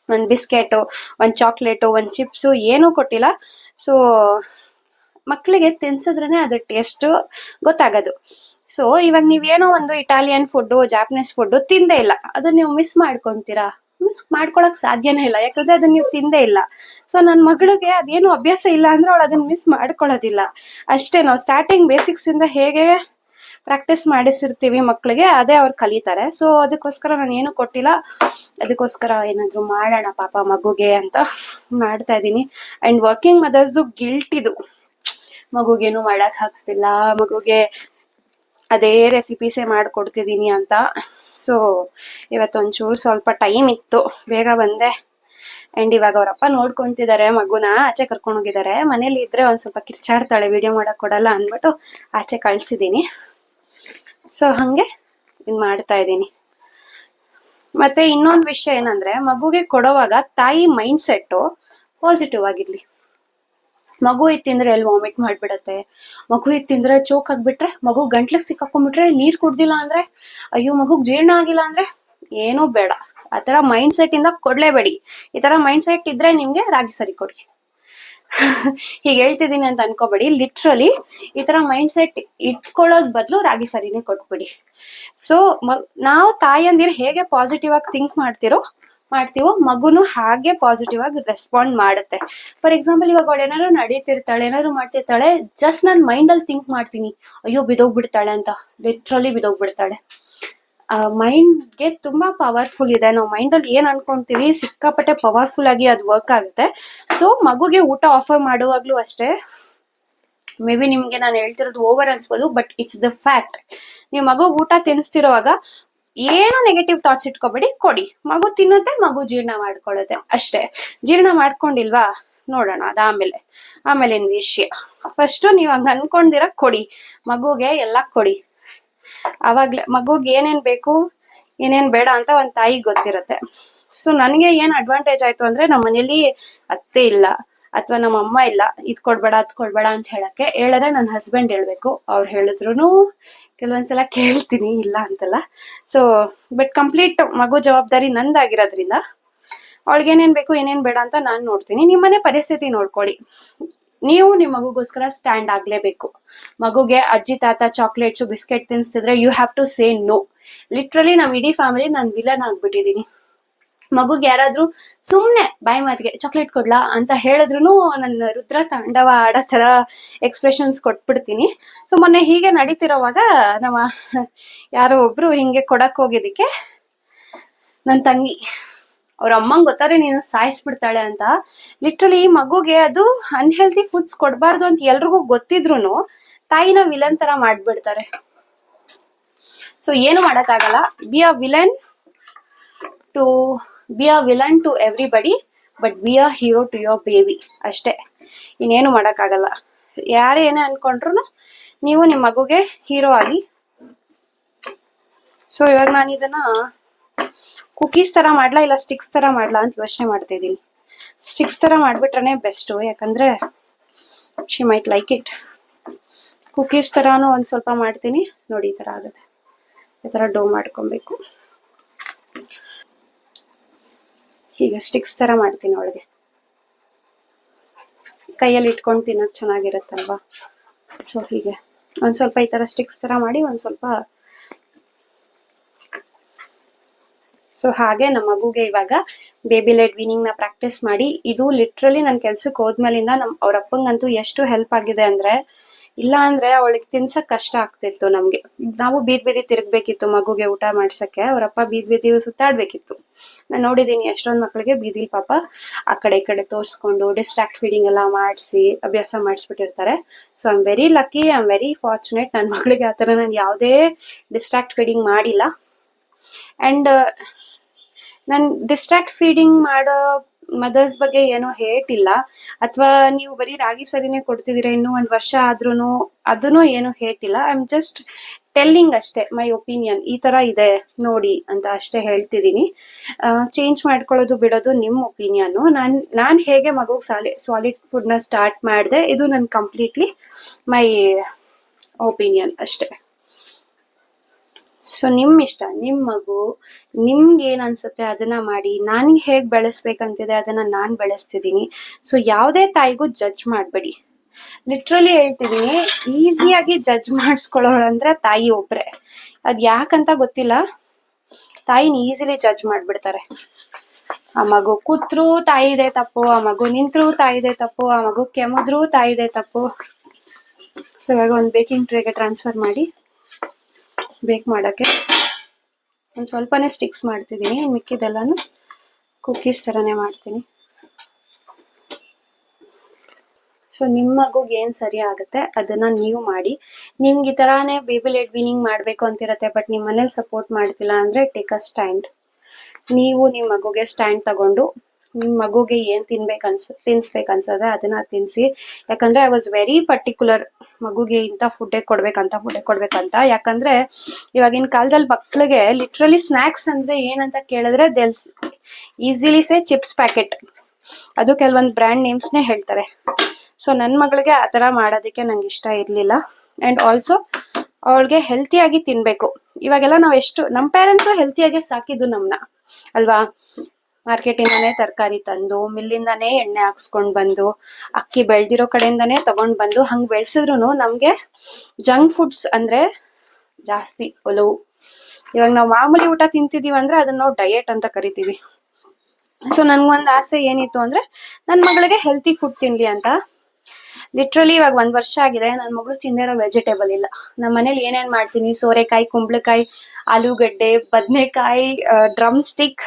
ಒಂದ್ ಬಿಸ್ಕೆಟು, ಒಂದ್ ಚಾಕ್ಲೇಟು, ಒಂದ್ ಚಿಪ್ಸು ಏನೂ ಕೊಟ್ಟಿಲ್ಲ. ಸೊ ಮಕ್ಕಳಿಗೆ ತಿನ್ಸಿದ್ರೇನೆ ಅದ್ರ ಟೇಸ್ಟು ಗೊತ್ತಾಗೋದು. ಸೊ ಇವಾಗ ನೀವೇನೋ ಒಂದು ಇಟಾಲಿಯನ್ ಫುಡ್ಡು ಜಾಪನೀಸ್ ಫುಡ್ಡು ತಿಂದೇ ಇಲ್ಲ. ಅದನ್ನ ನೀವು ಮಿಸ್ ಮಾಡ್ಕೊಂತೀರಾ? ಮಿಸ್ ಮಾಡ್ಕೊಳಕ್ ಸಾಧ್ಯನೇ ಇಲ್ಲ. ಯಾಕಂದ್ರೆ ಅದನ್ನ ನೀವು ತಿಂದೇ ಇಲ್ಲ. ಸೊ ನನ್ನ ಮಗಳಿಗೆ ಅದೇನು ಅಭ್ಯಾಸ ಇಲ್ಲ ಅಂದ್ರೆ ಅವಳು ಅದನ್ನ ಮಿಸ್ ಮಾಡ್ಕೊಳ್ಳೋದಿಲ್ಲ. ಅಷ್ಟೇ, ನಾವು ಸ್ಟಾರ್ಟಿಂಗ್ ಬೇಸಿಕ್ಸ್ ಇಂದ ಹೇಗೆ ಪ್ರಾಕ್ಟೀಸ್ ಮಾಡಿಸಿರ್ತೀವಿ ಮಕ್ಕಳಿಗೆ ಅದೇ ಅವ್ರು ಕಲಿತಾರೆ. ಸೊ ಅದಕ್ಕೋಸ್ಕರ ನಾನು ಏನು ಕೊಟ್ಟಿಲ್ಲ. ಅದಕ್ಕೋಸ್ಕರ ಏನಾದ್ರು ಮಾಡೋಣ ಪಾಪ ಮಗುಗೆ ಅಂತ ಮಾಡ್ತಾ ಇದ್ದೀನಿ. ಅಂಡ್ ವರ್ಕಿಂಗ್ ಮದರ್ಸ್ದು ಗಿಲ್ಟ್ ಇದು. ಮಗುಗೇನು ಮಾಡಕ್ ಆಗ್ತಿಲ್ಲ. ಮಗುಗೆ ಅದೇ ರೆಸಿಪೀಸೇ ಮಾಡಿಕೊಡ್ತಿದ್ದೀನಿ ಅಂತ. ಸೊ ಇವತ್ತೊಂಚೂರು ಸ್ವಲ್ಪ ಟೈಮ್ ಇತ್ತು. ಬೇಗ ಬಂದೆ. ಆ್ಯಂಡ್ ಇವಾಗ ಅವರಪ್ಪ ನೋಡ್ಕೊತಿದ್ದಾರೆ, ಮಗುನ ಆಚೆ ಕರ್ಕೊಂಡು ಹೋಗಿದ್ದಾರೆ. ಮನೇಲಿ ಇದ್ರೆ ಒಂದು ಸ್ವಲ್ಪ ಕಿರ್ಚಾಡ್ತಾಳೆ ವಿಡಿಯೋ ಮಾಡಕ್ ಕೊಡಲ್ಲ ಅಂದ್ಬಿಟ್ಟು ಆಚೆ ಕಳ್ಸಿದೀನಿ. ಸೊ ಹಾಗೆ ಇದು ಮಾಡ್ತಾ ಇದ್ದೀನಿ. ಮತ್ತೆ ಇನ್ನೊಂದು ವಿಷಯ ಏನಂದ್ರೆ, ಮಗುಗೆ ಕೊಡೋವಾಗ ತಾಯಿ ಮೈಂಡ್ ಸೆಟ್ಟು ಪಾಸಿಟಿವ್ ಆಗಿರ್ಲಿ. ಮಗು ತಿಂದ್ರೆ ಎಲ್ಲಿ ವಾಮಿಟ್ ಮಾಡ್ಬಿಡತ್ತೆ? ಮಗು ತಿಂದ್ರೆ ಚೋಕ್ ಆಗ್ಬಿಟ್ರೆ, ಮಗು ಗಂಟ್ಲಿಗೆ ಸಿಕ್ಕಾಕೊಂಡ್ಬಿಟ್ರೆ ನೀರ್ ಕುಡ್ದಿಲ್ಲ ಅಂದ್ರೆ, ಅಯ್ಯೋ ಮಗುಗ್ ಜೀರ್ಣ ಆಗಿಲ್ಲ ಅಂದ್ರೆ ಏನೂ ಬೇಡ. ಆ ತರ ಮೈಂಡ್ ಸೆಟ್ ಇಂದ ಕೊಡ್ಲೇಬೇಡಿ. ಈ ತರ ಮೈಂಡ್ ಸೆಟ್ ಇದ್ರೆ ನಿಮ್ಗೆ ರಾಗಿ ಸರಿ ಕೊಡಿ. ಹೀಗೆ ಹೇಳ್ತಿದ್ದೀನಿ ಅಂತ ಅನ್ಕೋಬೇಡಿ. ಲಿಟ್ರಲಿ ಈ ತರ ಮೈಂಡ್ ಸೆಟ್ ಇಟ್ಕೊಳ್ಳೋದ್ ಬದಲು ರಾಗಿ ಸರಿನೇ ಕೊಟ್ಬಿಡಿ. ಸೊ ನಾವು ತಾಯಂದಿರು ಹೇಗೆ ಪಾಸಿಟಿವ್ ಆಗಿ ಥಿಂಕ್ ಮಾಡ್ತಿರೋ ಮಾಡ್ತೀವೋ, ಮಗುನು ಹಾಗೆ ಪಾಸಿಟಿವ್ ಆಗಿ ರೆಸ್ಪಾಂಡ್ ಮಾಡುತ್ತೆ. ಫಾರ್ ಎಕ್ಸಾಂಪಲ್ ಇವಾಗ ಅವಳು ಏನಾದ್ರು ನಡೀತಿರ್ತಾಳೆ, ಏನಾದ್ರು ಮಾಡ್ತಿರ್ತಾಳೆ ಜಸ್ಟ್ ನಾನು ಮೈಂಡ್ ಅಲ್ಲಿ ಥಿಂಕ್ ಮಾಡ್ತೀನಿ. ಅಯ್ಯೋ, ಬಿದೋಗ್ಬಿಡ್ತಾಳೆ ಅಂತ. ಲಿಟ್ರಲಿ ಬಿದೋಗ್ಬಿಡ್ತಾಳೆ. ಮೈಂಡ್ಗೆ ತುಂಬಾ ಪವರ್ಫುಲ್ ಇದೆ. ನಾವು ಮೈಂಡ್ ಅಲ್ಲಿ ಏನ್ ಅನ್ಕೊಂತೀವಿ, ಸಿಕ್ಕಾಪಟ್ಟೆ ಪವರ್ಫುಲ್ ಆಗಿ ಅದು ವರ್ಕ್ ಆಗುತ್ತೆ. ಸೊ ಮಗುಗೆ ಊಟ ಆಫರ್ ಮಾಡುವಾಗ್ಲೂ ಅಷ್ಟೇ. ಮೇ ಬಿ ನಿಮ್ಗೆ ನಾನು ಹೇಳ್ತಿರೋದು ಓವರ್ ಅನ್ಸ್ಬೋದು ಬಟ್ ಇಟ್ಸ್ ದ ಫ್ಯಾಕ್ಟ್ ನೀವು ಮಗು ಊಟ ತಿನ್ನಿಸ್ತಿರೋವಾಗ ಏನು ನೆಗೆಟಿವ್ ಥಾಟ್ಸ್ ಇಟ್ಕೋಬೇಡಿ, ಕೊಡಿ. ಮಗು ತಿನ್ನುತ್ತೆ ಮಗು ಜೀರ್ಣ ಮಾಡ್ಕೊಳ್ಳುತ್ತೆ ಅಷ್ಟೇ. ಜೀರ್ಣ ಮಾಡ್ಕೊಂಡಿಲ್ವಾ? ನೋಡೋಣ ಅದಾದ್ಮೇಲೆ ಆಮೇಲೆ. ವಿಷಯ. ಫಸ್ಟ್ ನೀವು ಹಂಗ ಅನ್ಕೊಂಡಿರ ಕೊಡಿ. ಮಗುಗೆ ಎಲ್ಲ ಕೊಡಿ. ಅವಾಗ್ಲೇ ಮಗುಗೆ ಏನೇನ್ ಬೇಕು, ಏನೇನ್ ಬೇಡ ಅಂತ ಒಂದ್ ತಾಯಿ ಗೊತ್ತಿರತ್ತೆ. ಸೊ ನನಗೆ ಏನ್ ಅಡ್ವಾಂಟೇಜ್ ಆಯ್ತು ಅಂದ್ರೆ ನಮ್ಮ ಮನೇಲಿ ಅತ್ತೆ ಇಲ್ಲ. ಅಥವಾ ನಮ್ಮ ಅಮ್ಮ ಇಲ್ಲ, ಇದ್ ಕೊಡ್ಬೇಡ, ಅದ್ ಕೊಡ್ಬೇಡ ಅಂತ ಹೇಳಕ್ಕೆ ಹೇಳಿದ್ರೆ ನನ್ನ ಹಸ್ಬೆಂಡ್ ಹೇಳ್ಬೇಕು. ಅವ್ರು ಹೇಳಿದ್ರು ಕೆಲವೊಂದ್ಸಲ ಕೇಳ್ತೀನಿ, ಇಲ್ಲ ಅಂತಲ್ಲ. ಸೊ ಬಟ್ ಕಂಪ್ಲೀಟ್ ಮಗು ಜವಾಬ್ದಾರಿ ನಂದಾಗಿರೋದ್ರಿಂದ ಅವಳಿಗೆ ಏನೇನ್ ಬೇಕು, ಏನೇನ್ ಬೇಡ ಅಂತ ನಾನ್ ನೋಡ್ತೀನಿ. ನಿಮ್ಮನೆ ಪರಿಸ್ಥಿತಿ ನೋಡ್ಕೊಳ್ಳಿ. ನೀವು ನಿಮ್ಮ ಮಗುಗೋಸ್ಕರ ಸ್ಟ್ಯಾಂಡ್ ಆಗ್ಲೇಬೇಕು. ಮಗುಗೆ ಅಜ್ಜಿ, ತಾತ chocolates biscuit ತಿನ್ಸ್ತಿದ್ರೆ you have to say no literally ನಮ್ಮ ಇಡೀ ಫ್ಯಾಮಿಲಿ ನಾನು ವಿಲನ್ ಆಗ್ಬಿಟ್ಟಿದೀನಿ. ಮಗುಗೆ ಯಾರಾದ್ರೂ ಸುಮ್ನೆ ಬಾಯಿ ಮಾತಿಗೆ ಚಾಕ್ಲೇಟ್ ಕೊಡ್ಲಾ? ಅಂತ ಹೇಳಿದ್ರು ನನ್ನ ರುದ್ರ ತಾಂಡವ ಆಡೋ ತರ ಎಕ್ಸ್ಪ್ರೆಷನ್ಸ್ ಕೊಟ್ಬಿಡ್ತೀನಿ. ಸೊ ಮೊನ್ನೆ ಹೀಗೆ ನಡೀತಿರೋವಾಗ ನಮ್ಮ ಯಾರೋ ಒಬ್ರು ಹಿಂಗೆ ಕೊಡಕ್ ಹೋಗಿದ್ದಕ್ಕೆ ನನ್ನ ತಂಗಿ, ಅವ್ರ ಅಮ್ಮಂಗ್ ಗೊತ್ತಾರೆ ನೀನು ಸಾಯಿಸ್ಬಿಡ್ತಾಳೆ ಅಂತ. ಲಿಟ್ರಲಿ ಮಗುಗೆ ಅದು ಅನ್ಹೆಲ್ತಿ ಫುಡ್ಸ್ ಕೊಡಬಾರ್ದು ಅಂತ ಎಲ್ರಿಗೂ ಗೊತ್ತಿದ್ರು ತಾಯಿನ ವಿಲನ್ ತರ ಮಾಡ್ಬಿಡ್ತಾರೆ. ಸೊ ಏನು ಮಾಡೋಕ್ಕಾಗಲ್ಲ. Be a villain to be are villain to everybody but be are hero to your baby ಅಷ್ಟೇ. ಇನ್ನೇನು ಮಾಡೋಕ್ಕಾಗಲ್ಲ. ಯಾರೇ ಏನೇ ಅನ್ಕೊಂಡ್ರು ನೀವು ನಿಮ್ಮ ಮಗುಗೆ ಹೀರೋ ಆಗಿ. ಸೊ ಇವಾಗ ನಾನು ಇದನ್ನ ಕುಕೀಸ್ ತರ ಮಾಡ್ಲಾ ಇಲ್ಲ ಸ್ಟಿಕ್ಸ್ ತರ ಮಾಡ್ಲಾ ಅಂತ ಯೋಚನೆ ಮಾಡ್ತಾ ಇದ್ದೀನಿ. ಸ್ಟಿಕ್ಸ್ ತರ ಮಾಡ್ಬಿಟ್ರೆ ಬೆಸ್ಟು ಯಾಕಂದ್ರೆ she might like it cookies ತರಾನು ಒಂದ್ ಸ್ವಲ್ಪ ಮಾಡ್ತೀನಿ. ನೋಡಿ ಈ ತರ ಆಗುತ್ತೆ. ಈ ತರ ಡೋ ಮಾಡ್ಕೊಬೇಕು. ಹೀಗೆ ಸ್ಟಿಕ್ಸ್ ತರ ಮಾಡ್ತೀನಿ ಅವಳಿಗೆ. ಕೈಯಲ್ಲಿ ಇಟ್ಕೊಂಡು ತಿನ್ನೋದು ಚೆನ್ನಾಗಿರುತ್ತಲ್ವಾ? ಸೊ ಹೀಗೆ. ಒಂದ್ ಸ್ವಲ್ಪ ಈ ತರ ಸ್ಟಿಕ್ಸ್ ತರ ಮಾಡಿ ಒಂದ್ ಸ್ವಲ್ಪ ಸೊ ಹಾಗೆ ನಮ್ಮ ಮಗುಗೆ ಇವಾಗ ಬೇಬಿ ಲೆಡ್ ವಿನಿಂಗ್ನ ಪ್ರಾಕ್ಟೀಸ್ ಮಾಡಿ. ಇದು ಲಿಟ್ರಲಿ ನನ್ನ ಕೆಲ್ಸಕ್ಕೆ ಹೋದ್ಮೇಲಿಂದ ನಮ್ ಅವ್ರ ಅಪ್ಪಂಗಂತೂ ಎಷ್ಟು ಹೆಲ್ಪ್ ಆಗಿದೆ ಅಂದ್ರೆ ಇಲ್ಲ ಅಂದ್ರೆ ಅವಳಿಗೆ ತಿನ್ಸಕ್ ಕಷ್ಟ ಆಗ್ತಿತ್ತು ನಮ್ಗೆ. ನಾವು ಬೀದ್ ಬೀದಿ ತಿರುಗ್ಬೇಕಿತ್ತು ಮಗುಗೆ ಊಟ ಮಾಡ್ಸಕ್ಕೆ, ಅವರಪ್ಪ ಬೀದ್ ಬೀದಿ ಸುತ್ತಾಡ್ಬೇಕಿತ್ತು. ನಾನು ನೋಡಿದೀನಿ ಎಷ್ಟೊಂದ್ ಮಕ್ಳಿಗೆ ಬೀದಿಲ್ ಪಾಪ ಆ ಕಡೆ ಈ ಕಡೆ ತೋರ್ಸ್ಕೊಂಡು ಡಿಸ್ಟ್ರಾಕ್ಟ್ ಫೀಡಿಂಗ್ ಎಲ್ಲ ಮಾಡಿಸಿ, ಅಭ್ಯಾಸ ಮಾಡಿಸ್ಬಿಟ್ಟಿರ್ತಾರೆ. So am very lucky I am very fortunate ನನ್ನ ಮಗಳಿಗೆ ಆ ಥರ ನಾನು ಯಾವುದೇ ಡಿಸ್ಟ್ರಾಕ್ಟ್ ಫೀಡಿಂಗ್ ಮಾಡಿಲ್ಲ. ಅಂಡ್ ನಾನು ಡಿಸ್ಟ್ರಾಕ್ಟ್ ಫೀಡಿಂಗ್ ಮಾಡೋ ಮದರ್ಸ್ ಬಗ್ಗೆ ಏನೋ ಹೇಟ್ ಇಲ್ಲ ಅಥವಾ ನೀವು ಬರೀ ರಾಗಿ ಸರಿನೇ ಕೊಡ್ತಿದ್ದೀರಾ ಇನ್ನೂ ಒಂದ್ ವರ್ಷ ಆದ್ರೂ ಅದನ್ನು ಏನು ಹೇಟ್ ಇಲ್ಲ ಐ ಆಮ್ ಜಸ್ಟ್ ಟೆಲ್ಲಿಂಗ್ ಅಷ್ಟೇ ಮೈ ಒಪಿನಿಯನ್ ಈ ತರ ಇದೆ, ನೋಡಿ ಅಂತ ಅಷ್ಟೇ ಹೇಳ್ತಿದ್ದೀನಿ. ಚೇಂಜ್ ಮಾಡ್ಕೊಳ್ಳೋದು ಬಿಡೋದು ನಿಮ್ಮ ಒಪಿನಿಯನ್ ನಾನ್ ನಾನ್ ಹೇಗೆ ಮಗುಗೆ ಸಾಲಿ ಸಾಲಿಡ್ ಫುಡ್ನ ಸ್ಟಾರ್ಟ್ ಮಾಡಿದೆ, ಇದು ನನ್ ಕಂಪ್ಲೀಟ್ಲಿ ಮೈ ಒಪಿನಿಯನ್ ಅಷ್ಟೇ. ಸೊ ನಿಮ್ಮ ಇಷ್ಟ ನಿಮ್ ಮಗು, ನಿಮ್ಗೆ ಏನ್ ಅನ್ಸುತ್ತೆ ಅದನ್ನ ಮಾಡಿ, ನನ್ಗೆ ಹೇಗ್ ಬೆಳೆಸ್ಬೇಕಂತಿದೆ ಅದನ್ನ ನಾನ್ ಬೆಳೆಸ್ತಿದೀನಿ. ಸೊ ಯಾವುದೇ ತಾಯಿಗೂ ಜಡ್ಜ್ ಮಾಡ್ಬೇಡಿ. ಲಿಟ್ರಲಿ ಹೇಳ್ತಿದೀನಿ ಈಸಿಯಾಗಿ ಜಡ್ಜ್ ಮಾಡಿಸ್ಕೊಳ್ಳೋಳಂದ್ರೆ ತಾಯಿ ಒಬ್ರೆ. ಅದ್ ಯಾಕಂತ ಗೊತ್ತಿಲ್ಲ. ತಾಯಿನ ಈಸಿಲಿ ಜಡ್ಜ್ ಮಾಡ್ಬಿಡ್ತಾರೆ. ಆ ಮಗು ಕೂತ್ರು ತಾಯಿದೆ ತಪ್ಪು, ಆ ಮಗು ನಿಂತ್ರು ತಾಯಿದೆ ತಪ್ಪು, ಆ ಮಗು ಕೆಮ್ಮಿದ್ರು ತಾಯಿದೆ ತಪ್ಪು. ಸೊ ಇವಾಗ ಒಂದು ಬೇಕಿಂಗ್ ಟ್ರೇಗೆ ಟ್ರಾನ್ಸ್ಫರ್ ಮಾಡಿ. ಬೇಕ್ ಮಾಡೋಕ್ಕೆ. ಒಂದು ಸ್ವಲ್ಪನೇ ಸ್ಟಿಕ್ಸ್ ಮಾಡ್ತಿದ್ದೀನಿ, ಮಿಕ್ಕಿದೆಲ್ಲನೂ ಕುಕ್ಕೀಸ್ ಥರನೇ ಮಾಡ್ತೀನಿ. ಸೊ ನಿಮ್ಮ ಮಗುಗೆ ಏನು ಸರಿ ಆಗುತ್ತೆ, ಅದನ್ನ ನೀವು ಮಾಡಿ. ನಿಮ್ಗೆ ಈ ಥರಾನೇ ಬೇಬಿ ಲೆಡ್ ವಿನಿಂಗ್ ಮಾಡಬೇಕು ಅಂತಿರತ್ತೆ ಬಟ್ ನಿಮ್ಮ ಮನೇಲಿ ಸಪೋರ್ಟ್ ಮಾಡ್ತಿಲ್ಲ ಅಂದರೆ ಟೇಕ್ ಅ ಸ್ಟ್ಯಾಂಡ್ ನೀವು ನಿಮ್ಮ ಮಗುಗೆ ಸ್ಟ್ಯಾಂಡ್ ತಗೊಂಡು ನಿಮ್ಮ ಮಗುಗೆ ಏನ್ ತಿನ್ಬೇಕು ಅನ್ಸ, ತಿನ್ಸ್ಬೇಕು ಅನ್ಸದೆ, ಅದನ್ನ ತಿನ್ಸಿ. ಯಾಕಂದ್ರೆ ಐ ವಾಸ್ ವೆರಿ ಪರ್ಟಿಕ್ಯುಲರ್ ಮಗುಗೆ ಇಂಥ ಫುಡ್ಡೇ ಕೊಡ್ಬೇಕಂತ ಫುಡ್ಡೇ ಕೊಡ್ಬೇಕಂತ ಯಾಕಂದ್ರೆ ಇವಾಗಿನ ಕಾಲದಲ್ಲಿ ಮಕ್ಳಿಗೆ ಲಿಟ್ರಲಿ ಸ್ನಾಕ್ಸ್ ಅಂದ್ರೆ ಏನಂತ ಕೇಳಿದ್ರೆ they'll easily say chips packet ಅದು ಕೆಲವೊಂದು ಬ್ರ್ಯಾಂಡ್ ನೇಮ್ಸ್ನೇ ಹೇಳ್ತಾರೆ. ಸೊ ನನ್ನ ಮಗಳಿಗೆ ಆ ಥರ ಮಾಡೋದಕ್ಕೆ ನಂಗೆ ಇಷ್ಟ ಇರಲಿಲ್ಲ. ಆ್ಯಂಡ್ ಆಲ್ಸೋ ಅವಳಿಗೆ ಹೆಲ್ತಿಯಾಗಿ ತಿನ್ಬೇಕು. ಇವಾಗೆಲ್ಲ ನಾವು ಎಷ್ಟು ನಮ್ಮ ಪೇರೆಂಟ್ಸು ಹೆಲ್ತಿಯಾಗಿ ಸಾಕಿದ್ದು ನಮ್ಮನ್ನ ಅಲ್ವಾ? ಮಾರ್ಕೆಟಿಂದಾನೇ ತರಕಾರಿ ತಂದು, ಮಿಲ್ಲಿಂದಾನೇ ಎಣ್ಣೆ ಹಾಕ್ಸ್ಕೊಂಡ್ ಬಂದು, ಅಕ್ಕಿ ಬೆಳ್ದಿರೋ ಕಡೆಯಿಂದಾನೇ ತಗೊಂಡ್ ಬಂದು ಹಂಗ್ ಬೆಳ್ಸಿದ್ರು ನಮ್ಗೆ ಜಂಕ್ ಫುಡ್ಸ್ ಅಂದ್ರೆ ಜಾಸ್ತಿ ಒಲವು. ಇವಾಗ ನಾವು ಮಾಮೂಲಿ ಊಟ ತಿಂತಿದೀವಿ ಅಂದ್ರೆ ಅದನ್ನ ನಾವು ಡಯೆಟ್ ಅಂತ ಕರಿತೀವಿ. ಸೊ ನನ್ಗೊಂದ್ ಆಸೆ ಏನಿತ್ತು ಅಂದ್ರೆ ನನ್ ಮಗಳಿಗೆ ಹೆಲ್ತಿ ಫುಡ್ ತಿನ್ಲಿ ಅಂತ. ಲಿಟ್ರಲಿ ಇವಾಗ ಒಂದ್ ವರ್ಷ ಆಗಿದೆ, ನನ್ ಮಗಳು ತಿಂದಿರೋ ವೆಜಿಟೇಬಲ್ ಇಲ್ಲ. ನಮ್ಮ ಮನೇಲಿ ಏನೇನ್ ಮಾಡ್ತೀನಿ? ಸೋರೆಕಾಯಿ, ಕುಂಬಳಕಾಯಿ, ಆಲೂಗಡ್ಡೆ, ಬದನೆಕಾಯಿ ಡ್ರಮ್ ಸ್ಟಿಕ್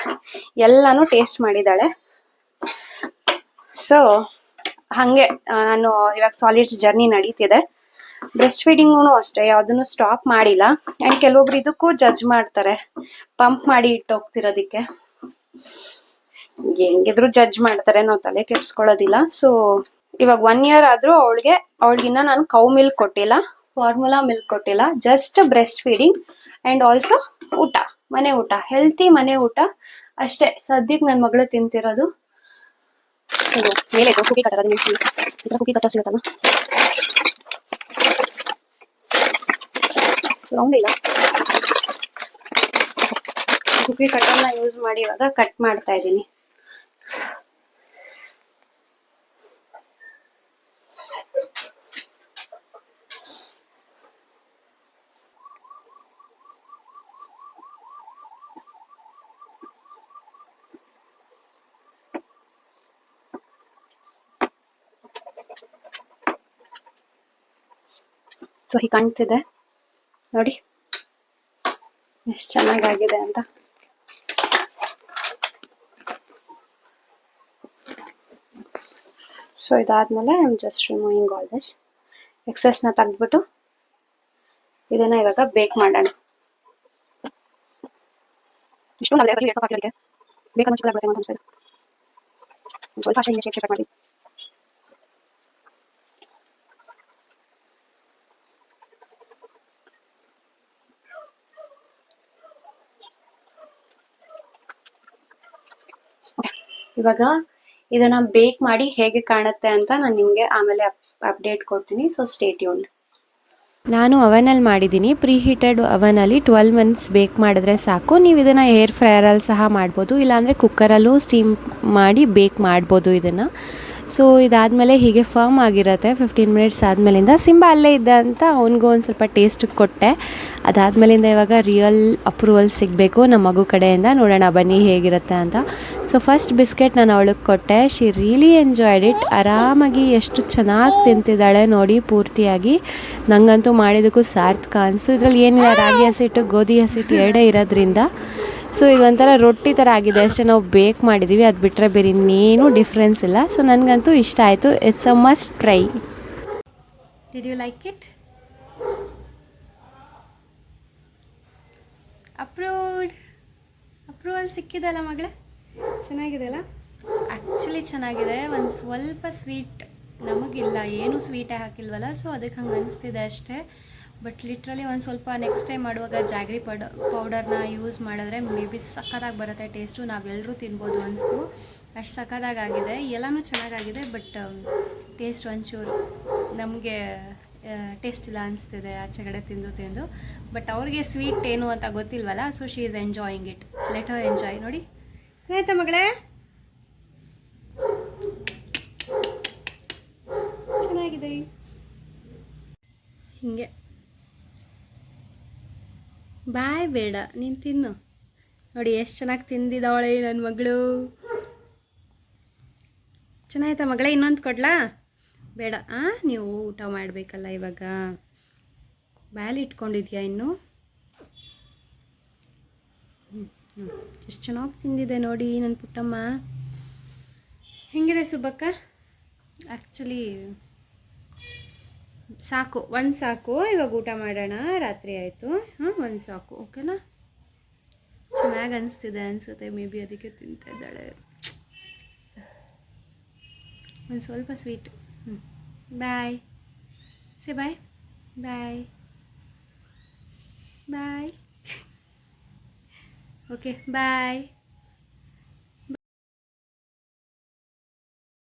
ಎಲ್ಲಾನು ಟೇಸ್ಟ್ ಮಾಡಿದಾಳೆ ಸೊ ಹಂಗೆ ನಾನು ಇವಾಗ ಸಾಲಿಡ್ಸ್ ಜರ್ನಿ ನಡೀತಿದೆ. ಬ್ರೆಸ್ಟ್ ಫೀಡಿಂಗು ಅಷ್ಟೇ, ಯಾವ್ದನ್ನು ಸ್ಟಾಪ್ ಮಾಡಿಲ್ಲ. ಅಂಡ್ ಕೆಲವೊಬ್ರು ಇದಕ್ಕೂ ಜಡ್ಜ್ ಮಾಡ್ತಾರೆ. ಪಂಪ್ ಮಾಡಿ ಇಟ್ಟೋಗ್ತಿರೋದಿಕ್ಕೆ. ಹೆಂಗಿದ್ರು ಜಡ್ಜ್ ಮಾಡ್ತಾರೆ ನಾವು ತಲೆ ಕೆಡ್ಸ್ಕೊಳ್ಳೋದಿಲ್ಲ. ಸೊ ಇವಾಗ ಒನ್ ಇಯರ್ ಆದ್ರೂ ಅವಳಿಗೆ, ಅವಳಿಗಿನ್ನ ನಾನು ಕೌ ಮಿಲ್ಕ್ ಕೊಟ್ಟಿಲ್ಲ ಫಾರ್ಮುಲಾ ಮಿಲ್ಕ್ ಕೊಟ್ಟಿಲ್ಲ just breast feeding and also ಊಟ, ಮನೆ ಊಟ ಹೆಲ್ತಿ ಮನೆ ಊಟ. ಅಷ್ಟೇ ಸದ್ಯಕ್ಕೆ ನನ್ನ ಮಗಳು ತಿಂತಿರೋದು. ಮೇಲೆ ಕುಕ್ಕಿ ಕಟ್ಟರ್ ಕುಕ್ಕಿ ಕಟ್ಟ ಕುಕಿ ಕಟ್ಟರ್ ಸಿಗುತ್ತಲ್ಲ ರೌಂಡ್ ಇಲ್ಲ. ಕುಕಿ ಕಟ್ಟರ್ನ ಯೂಸ್ ಮಾಡಿ ಇವಾಗ ಕಟ್ ಮಾಡ್ತಾ ಇದ್ದೀನಿ. ಸೊ, ಹೀಗೆ ಕಾಣ್ತಿದೆ. ನೋಡಿ. ಎಷ್ಟು ಚೆನ್ನಾಗಾಗಿದೆ ಅಂತ. ಸೊ, ಇದಾದ್ಮೇಲೆ I am just removing all this ಎಕ್ಸಸ್ನ ತೆಗೆದ್ಬಿಟ್ಟು ಇದನ್ನ ಇವಾಗ ಬೇಕ್ ಮಾಡೋಣ. ಇಷ್ಟೊಂದು ಬೇಕಾದ ಸ್ವಲ್ಪ ಹಾಕಿರೋದಕ್ಕೆ ಬೇಕಂದ್ರೆ ಚಿಕ್ಕದಾಗಿ ಬರುತ್ತೆ ಅಂತ ಅನ್ಸ್ತಿದೆ ಒಂದ್ ಸ್ವಲ್ಪ ಅಷ್ಟೇ ಹಿಂಗೆ ಶೇಪ್ ಶೇಪ್ ಮಾಡಿ ಇವಾಗ ಇದನ್ನ ಬೇಕ್ ಮಾಡಿ ಹೇಗೆ ಕಾಣುತ್ತೆ ಅಂತ ನಾನು ನಿಮ್ಗೆ ಆಮೇಲೆ ಅಪ್ಡೇಟ್ ಕೊಡ್ತೀನಿ. ಸೊ ಸ್ಟೇಟ್ ಯೂನ್ ನಾನು ಅವನಲ್ಲಿ ಮಾಡಿದ್ದೀನಿ. ಪ್ರೀ ಹೀಟೆಡ್ ಅವನಲ್ಲಿ ಟ್ವೆಲ್ ಮಂತ್ಸ್ ಬೇಕ್ ಮಾಡಿದ್ರೆ ಸಾಕು. ನೀವು ಇದನ್ನು ಏರ್ ಫ್ರೈಯರಲ್ಲಿ ಸಹ ಮಾಡ್ಬೋದು. ಇಲ್ಲಾಂದರೆ ಕುಕ್ಕರಲ್ಲೂ ಸ್ಟೀಮ್ ಮಾಡಿ ಬೇಕ್ ಮಾಡ್ಬೋದು ಇದನ್ನು. ಸೊ ಇದಾದಮೇಲೆ ಹೀಗೆ ಫರ್ಮ್ ಆಗಿರುತ್ತೆ. ಫಿಫ್ಟೀನ್ ಮಿನಿಟ್ಸ್ ಆದಮೇಲಿಂದ ಸಿಂಬ ಅಲ್ಲೇ ಇದ್ದ ಅಂತ ಅವನಿಗೂ ಒಂದು ಸ್ವಲ್ಪ ಟೇಸ್ಟ್ ಕೊಟ್ಟೆ. ಅದಾದಮೇಲಿಂದ ಇವಾಗ ರಿಯಲ್ ಅಪ್ರೂವಲ್ ಸಿಗಬೇಕು ನಮ್ಮ ಮಗು ಕಡೆಯಿಂದ. ನೋಡೋಣ ಬನ್ನಿ ಹೇಗಿರುತ್ತೆ ಅಂತ. ಸೊ ಫಸ್ಟ್ ಬಿಸ್ಕೆಟ್ ನಾನು ಅವಳಿಗೆ ಕೊಟ್ಟೆ. ಶಿ ರಿಯಲಿ ಎಂಜಾಯ್ಡ್ ಇಟ್ ಆರಾಮಾಗಿ ಎಷ್ಟು ಚೆನ್ನಾಗಿ ತಿಂತಿದ್ದಾಳೆ ನೋಡಿ ಪೂರ್ತಿಯಾಗಿ. ನನಗಂತೂ ಮಾಡಿದ್ದಕ್ಕೂ ಸಾರ್ಥಕ ಅನಿಸು. ಇದರಲ್ಲಿ ಏನಿಲ್ಲ, ರಾಗಿ ಹಸಿಟ್ಟು ಗೋಧಿ ಹಸಿಟ್ಟು ಎರಡೇ ಇರೋದ್ರಿಂದ. ಸೊ ಇದೊಂಥರ ರೊಟ್ಟಿ ಥರ ಆಗಿದೆ. ಅಷ್ಟೇ ನಾವು ಬೇಕ್ ಮಾಡಿದ್ದೀವಿ ಅದು ಬಿಟ್ಟರೆ ಬೇರೆ ಇನ್ನೇನು ಡಿಫ್ರೆನ್ಸ್ ಇಲ್ಲ. ಸೊ ನನಗಂತೂ ಇಷ್ಟ ಆಯಿತು. It's a must try did you like it approved approval ಸಿಕ್ಕಿದಲ್ಲ ಮಗಳೇ? ಚೆನ್ನಾಗಿದೆ ಅಲ್ಲ? ಆ್ಯಕ್ಚುಲಿ ಚೆನ್ನಾಗಿದೆ. ಒಂದು ಸ್ವಲ್ಪ ಸ್ವೀಟ್ ನಮಗಿಲ್ಲ. ಏನು ಸ್ವೀಟೇ ಹಾಕಿಲ್ವಲ್ಲ. ಸೊ ಅದಕ್ಕೆ ಹಂಗೆ ಅನಿಸ್ತಿದೆ ಅಷ್ಟೇ. ಬಟ್ ಲಿಟ್ರಲಿ ಒಂದು ಸ್ವಲ್ಪ ನೆಕ್ಸ್ಟ್ ಟೈಮ್ ಮಾಡುವಾಗ ಜಾಗ್ರಿ ಪೌಡ ಪೌಡರ್ನ ಯೂಸ್ ಮಾಡಿದ್ರೆ ಮೇ ಬಿ ಸಖತ್ತಾಗಿ ಬರುತ್ತೆ ಟೇಸ್ಟು ನಾವೆಲ್ಲರೂ ತಿನ್ಬೋದು ಅನಿಸ್ತು. ಅಷ್ಟು ಸಖತ್ತಾಗಿದೆ ಎಲ್ಲನೂ ಚೆನ್ನಾಗಾಗಿದೆ ಬಟ್ ಟೇಸ್ಟ್ ಒಂಚೂರು ನಮಗೆ ಟೇಸ್ಟ್ ಇಲ್ಲ ಅನಿಸ್ತಿದೆ ಆಚೆ ಕಡೆ ತಿಂದು ತಿಂದು. ಬಟ್ ಅವ್ರಿಗೆ ಸ್ವೀಟ್ ಏನು ಅಂತ ಗೊತ್ತಿಲ್ವಲ್ಲ so she is enjoying it let her enjoy ನೋಡಿ. ಆಯ್ತಾ ಮಗಳೇ? ಚೆನ್ನಾಗಿದೆ. ಹಿಂಗೆ. ಬಾಯ್ ಬೇಡ, ನೀನು ತಿನ್ನು. ನೋಡಿ, ಎಷ್ಟು ಚೆನ್ನಾಗಿ ತಿಂದಿದ್ದಾವಳೆ ನನ್ನ ಮಗಳು. ಚೆನ್ನಾಯ್ತಾ ಮಗಳೇ, ಇನ್ನೊಂದು ಕೊಡ್ಲಾ? ಬೇಡ, ಆ, ನೀವು ಊಟ ಮಾಡಬೇಕಲ್ಲ ಇವಾಗ. ಬ್ಯಾಲಿ ಇಟ್ಕೊಂಡಿದ್ಯಾ ಇನ್ನು? ಎಷ್ಟು ಚೆನ್ನಾಗಿ ತಿಂದಿದೆ ನೋಡಿ ನನ್ನ ಪುಟ್ಟಮ್ಮ. ಹೆಂಗಿದೆ ಸುಬ್ಬಕ್ಕ? ಆ್ಯಕ್ಚುಲಿ ಸಾಕು, ಒಂದು ಸಾಕು. ಇವಾಗ ಊಟ ಮಾಡೋಣ. ರಾತ್ರಿ ಆಯಿತು. ಹಾಂ ಒಂದು ಸಾಕು, ಓಕೆನಾ? ಚೆನ್ನಾಗಿ ಅನಿಸ್ತಿದೆ, ಅನಿಸುತ್ತೆ. ಮೇ ಬಿ ಅದಕ್ಕೆ ತಿಂತಾ ಇದ್ದಾಳೆ. ಒಂದು ಸ್ವಲ್ಪ ಸ್ವೀಟ್ ಹ್ಞೂ ಬಾಯ್ ಸೇ ಬಾಯ್ ಬಾಯ್ ಬಾಯ್ ಓಕೆ ಬಾಯ್